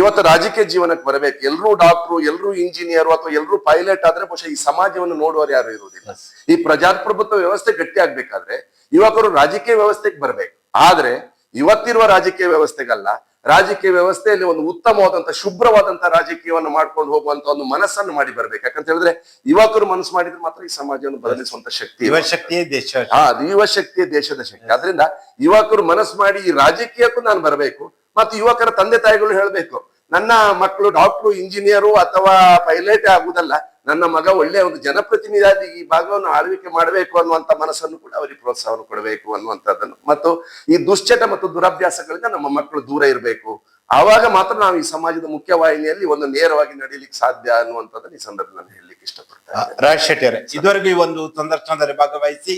ಇವತ್ತು ರಾಜಕೀಯ ಜೀವನಕ್ಕೆ ಬರಬೇಕು. ಎಲ್ಲರೂ ಡಾಕ್ಟ್ರು ಎಲ್ಲರೂ ಇಂಜಿನಿಯರ್ ಅಥವಾ ಎಲ್ಲರೂ ಪೈಲಟ್ ಆದ್ರೆ ಬಹುಶಃ ಈ ಸಮಾಜವನ್ನು ನೋಡುವವರು ಯಾರು ಇರುವುದಿಲ್ಲ. ಈ ಪ್ರಜಾಪ್ರಭುತ್ವ ವ್ಯವಸ್ಥೆ ಗಟ್ಟಿ ಆಗ್ಬೇಕಾದ್ರೆ ಯುವಕರು ರಾಜಕೀಯ ವ್ಯವಸ್ಥೆಗೆ ಬರಬೇಕು. ಆದ್ರೆ ಇವತ್ತಿರುವ ರಾಜಕೀಯ ವ್ಯವಸ್ಥೆಗಲ್ಲ. ರಾಜಕೀಯ ವ್ಯವಸ್ಥೆಯಲ್ಲಿ ಒಂದು ಉತ್ತಮವಾದಂತ ಶುಭ್ರವಾದಂತಹ ರಾಜಕೀಯವನ್ನು ಮಾಡ್ಕೊಂಡು ಹೋಗುವಂತ ಒಂದು ಮನಸ್ಸನ್ನು ಮಾಡಿ ಬರ್ಬೇಕು. ಯಾಕಂತ ಹೇಳಿದ್ರೆ ಯುವಕರು ಮನಸ್ಸು ಮಾಡಿದ್ರೆ ಮಾತ್ರ ಈ ಸಮಾಜವನ್ನು ಬದಲಿಸುವಂತ ಶಕ್ತಿ ಯುವ. ಶಕ್ತಿಯೇ ದೇಶ. ಹಾ ಯುವ ಶಕ್ತಿಯ ದೇಶದ ಶಕ್ತಿ. ಅದರಿಂದ ಯುವಕರು ಮನಸ್ಸು ಮಾಡಿ ಈ ರಾಜಕೀಯಕ್ಕೂ ನಾನು ಬರಬೇಕು. ಮತ್ತು ಯುವಕರ ತಂದೆ ತಾಯಿಗಳು ಹೇಳ್ಬೇಕು ನನ್ನ ಮಕ್ಕಳು ಡಾಕ್ಟ್ರು ಇಂಜಿನಿಯರು ಅಥವಾ ಪೈಲಟ್ ಆಗುವುದಲ್ಲ, ನನ್ನ ಮಗ ಒಳ್ಳೆಯ ಒಂದು ಜನಪ್ರತಿನಿಧಿಯಾಗಿ ಈ ಭಾಗವನ್ನು ಆಳ್ವಿಕೆ ಮಾಡಬೇಕು ಅನ್ನುವಂತ ಮನಸ್ಸನ್ನು ಕೂಡ ಅವರಿಗೆ ಪ್ರೋತ್ಸಾಹವನ್ನು ಕೊಡಬೇಕು ಅನ್ನುವಂಥದ್ದನ್ನು. ಮತ್ತು ಈ ದುಶ್ಚಟ ಮತ್ತು ದುರಭ್ಯಾಸಗಳಿಂದ ನಮ್ಮ ಮಕ್ಕಳು ದೂರ ಇರಬೇಕು. ಆವಾಗ ಮಾತ್ರ ನಾವು ಈ ಸಮಾಜದ ಮುಖ್ಯವಾಹಿನಿಯಲ್ಲಿ ಒಂದು ನೇರವಾಗಿ ನಡೀಲಿಕ್ಕೆ ಸಾಧ್ಯ ಅನ್ನುವಂಥದ್ದನ್ನು ಈ ಸಂದರ್ಭದಲ್ಲಿ ಹೇಳಲಿಕ್ಕೆ ಇಷ್ಟಪಡ್ತೇನೆ. ರಾಜ್ ಶೆಟ್ಟಿ ಅವರೇ, ಇದುವರೆಗೂ ಈ ಒಂದು ಸಂದರ್ಶನದಲ್ಲಿ ಭಾಗವಹಿಸಿ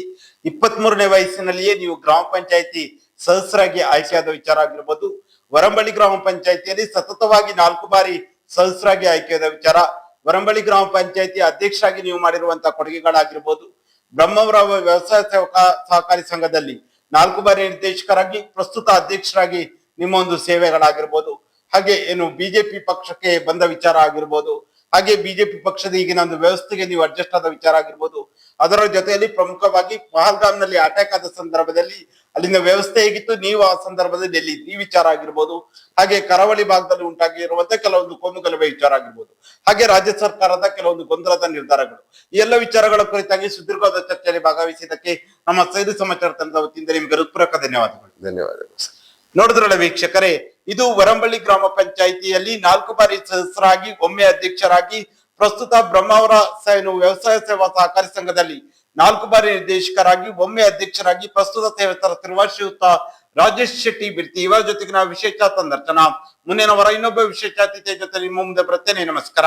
ಇಪ್ಪತ್ತ್ ಮೂರನೇ ವಯಸ್ಸಿನಲ್ಲಿಯೇ ನೀವು ಗ್ರಾಮ ಪಂಚಾಯಿತಿ ಸದಸ್ಯರಾಗಿ ಆಯ್ಕೆಯಾದ ವಿಚಾರ ಆಗಿರ್ಬೋದು ವರಂಬಳಿ ಗ್ರಾಮ ಪಂಚಾಯತಿಯಲ್ಲಿ ಸತತವಾಗಿ ನಾಲ್ಕು ಬಾರಿ ಸದಸ್ಯರಾಗಿ ಆಯ್ಕೆಯಾದ ವಿಚಾರ. ವರಂಬಳಿ ಗ್ರಾಮ ಪಂಚಾಯಿತಿ ಅಧ್ಯಕ್ಷರಾಗಿ ನೀವು ಮಾಡಿರುವಂತಹ ಕೊಡುಗೆಗಳಾಗಿರ್ಬೋದು. ಬ್ರಹ್ಮರಾವ ವ್ಯವಸಾಯ ಸೇವಕ ಸಹಕಾರಿ ಸಂಘದಲ್ಲಿ ನಾಲ್ಕು ಬಾರಿ ನಿರ್ದೇಶಕರಾಗಿ, ಪ್ರಸ್ತುತ ಅಧ್ಯಕ್ಷರಾಗಿ ನಿಮ್ಮ ಒಂದು ಸೇವೆಗಳಾಗಿರ್ಬೋದು. ಹಾಗೆ ಏನು ಬಿಜೆಪಿ ಪಕ್ಷಕ್ಕೆ ಬಂದ ವಿಚಾರ ಆಗಿರ್ಬೋದು. ಹಾಗೆ ಬಿಜೆಪಿ ಪಕ್ಷದ ಈಗಿನ ಒಂದು ವ್ಯವಸ್ಥೆಗೆ ನೀವು ಅಡ್ಜಸ್ಟ್ ಆದ ವಿಚಾರ ಆಗಿರ್ಬೋದು. ಅದರ ಜೊತೆಯಲ್ಲಿ ಪ್ರಮುಖವಾಗಿ ಪಹಲ್ಗಾಮ್ನಲ್ಲಿ ಅಟ್ಯಾಕ್ ಆದ ಸಂದರ್ಭದಲ್ಲಿ ಅಲ್ಲಿನ ವ್ಯವಸ್ಥೆ ಹೇಗಿತ್ತು? ನೀವು ಆ ಸಂದರ್ಭದಲ್ಲಿ ಎಲ್ಲಿ ಈ ವಿಚಾರ ಆಗಿರ್ಬೋದು. ಹಾಗೆ ಕರಾವಳಿ ಭಾಗದಲ್ಲಿ ಉಂಟಾಗಿರುವಂತಹ ಕೆಲವೊಂದು ಕೋಮುಗಲಭೆ ವಿಚಾರ ಆಗಿರ್ಬೋದು. ಹಾಗೆ ರಾಜ್ಯ ಸರ್ಕಾರದ ಕೆಲವೊಂದು ಗೊಂದಲದ ನಿರ್ಧಾರಗಳು. ಈ ಎಲ್ಲ ವಿಚಾರಗಳ ಕುರಿತಾಗಿ ಸುದೀರ್ಘವಾದ ಚರ್ಚೆಯಲ್ಲಿ ಭಾಗವಹಿಸಿದ್ದಕ್ಕೆ ನಮ್ಮ ಸೈದು ಸಮಾಚಾರ ತಂಡದ ವತಿಯಿಂದ ನಿಮಗೆ ಹೃತ್ಪೂರ್ವಕ ಧನ್ಯವಾದಗಳು. ಧನ್ಯವಾದಗಳು. ನೋಡಿದ್ರೆ ನೋಡಿದ್ರಲ್ಲ ವೀಕ್ಷಕರೇ ಇದು ವರಂಬಳ್ಳಿ ಗ್ರಾಮ ಪಂಚಾಯಿತಿಯಲ್ಲಿ ನಾಲ್ಕು ಬಾರಿ ಸದಸ್ಯರಾಗಿ, ಒಮ್ಮೆ ಅಧ್ಯಕ್ಷರಾಗಿ ಪ್ರಸ್ತುತ ಬ್ರಹ್ಮಾವರ ವ್ಯವಸಾಯ ಸೇವಾ ಸಹಕಾರಿ ಸಂಘದಲ್ಲಿ ನಾಲ್ಕು ಬಾರಿ ನಿರ್ದೇಶಕರಾಗಿ, ಒಮ್ಮೆ ಅಧ್ಯಕ್ಷರಾಗಿ ಪ್ರಸ್ತುತ ಸೇವೆ ತರುತ್ತಿರುವ ಶ್ರೀಯುತ ರಾಜೇಶ್ ಶೆಟ್ಟಿ ಬಿರ್ತಿ. ಇವರ ಜೊತೆಗಿನ ವಿಶೇಷ ಸಂದರ್ಶನ ಮುಂದಿನ ವರ ಇನ್ನೊಬ್ಬ ವಿಶೇಷ ಅತಿಥಿಯ ಜೊತೆ ನಿಮ್ಮ ಮುಂದೆ ಬರ್ತೇನೆ ನಮಸ್ಕಾರ.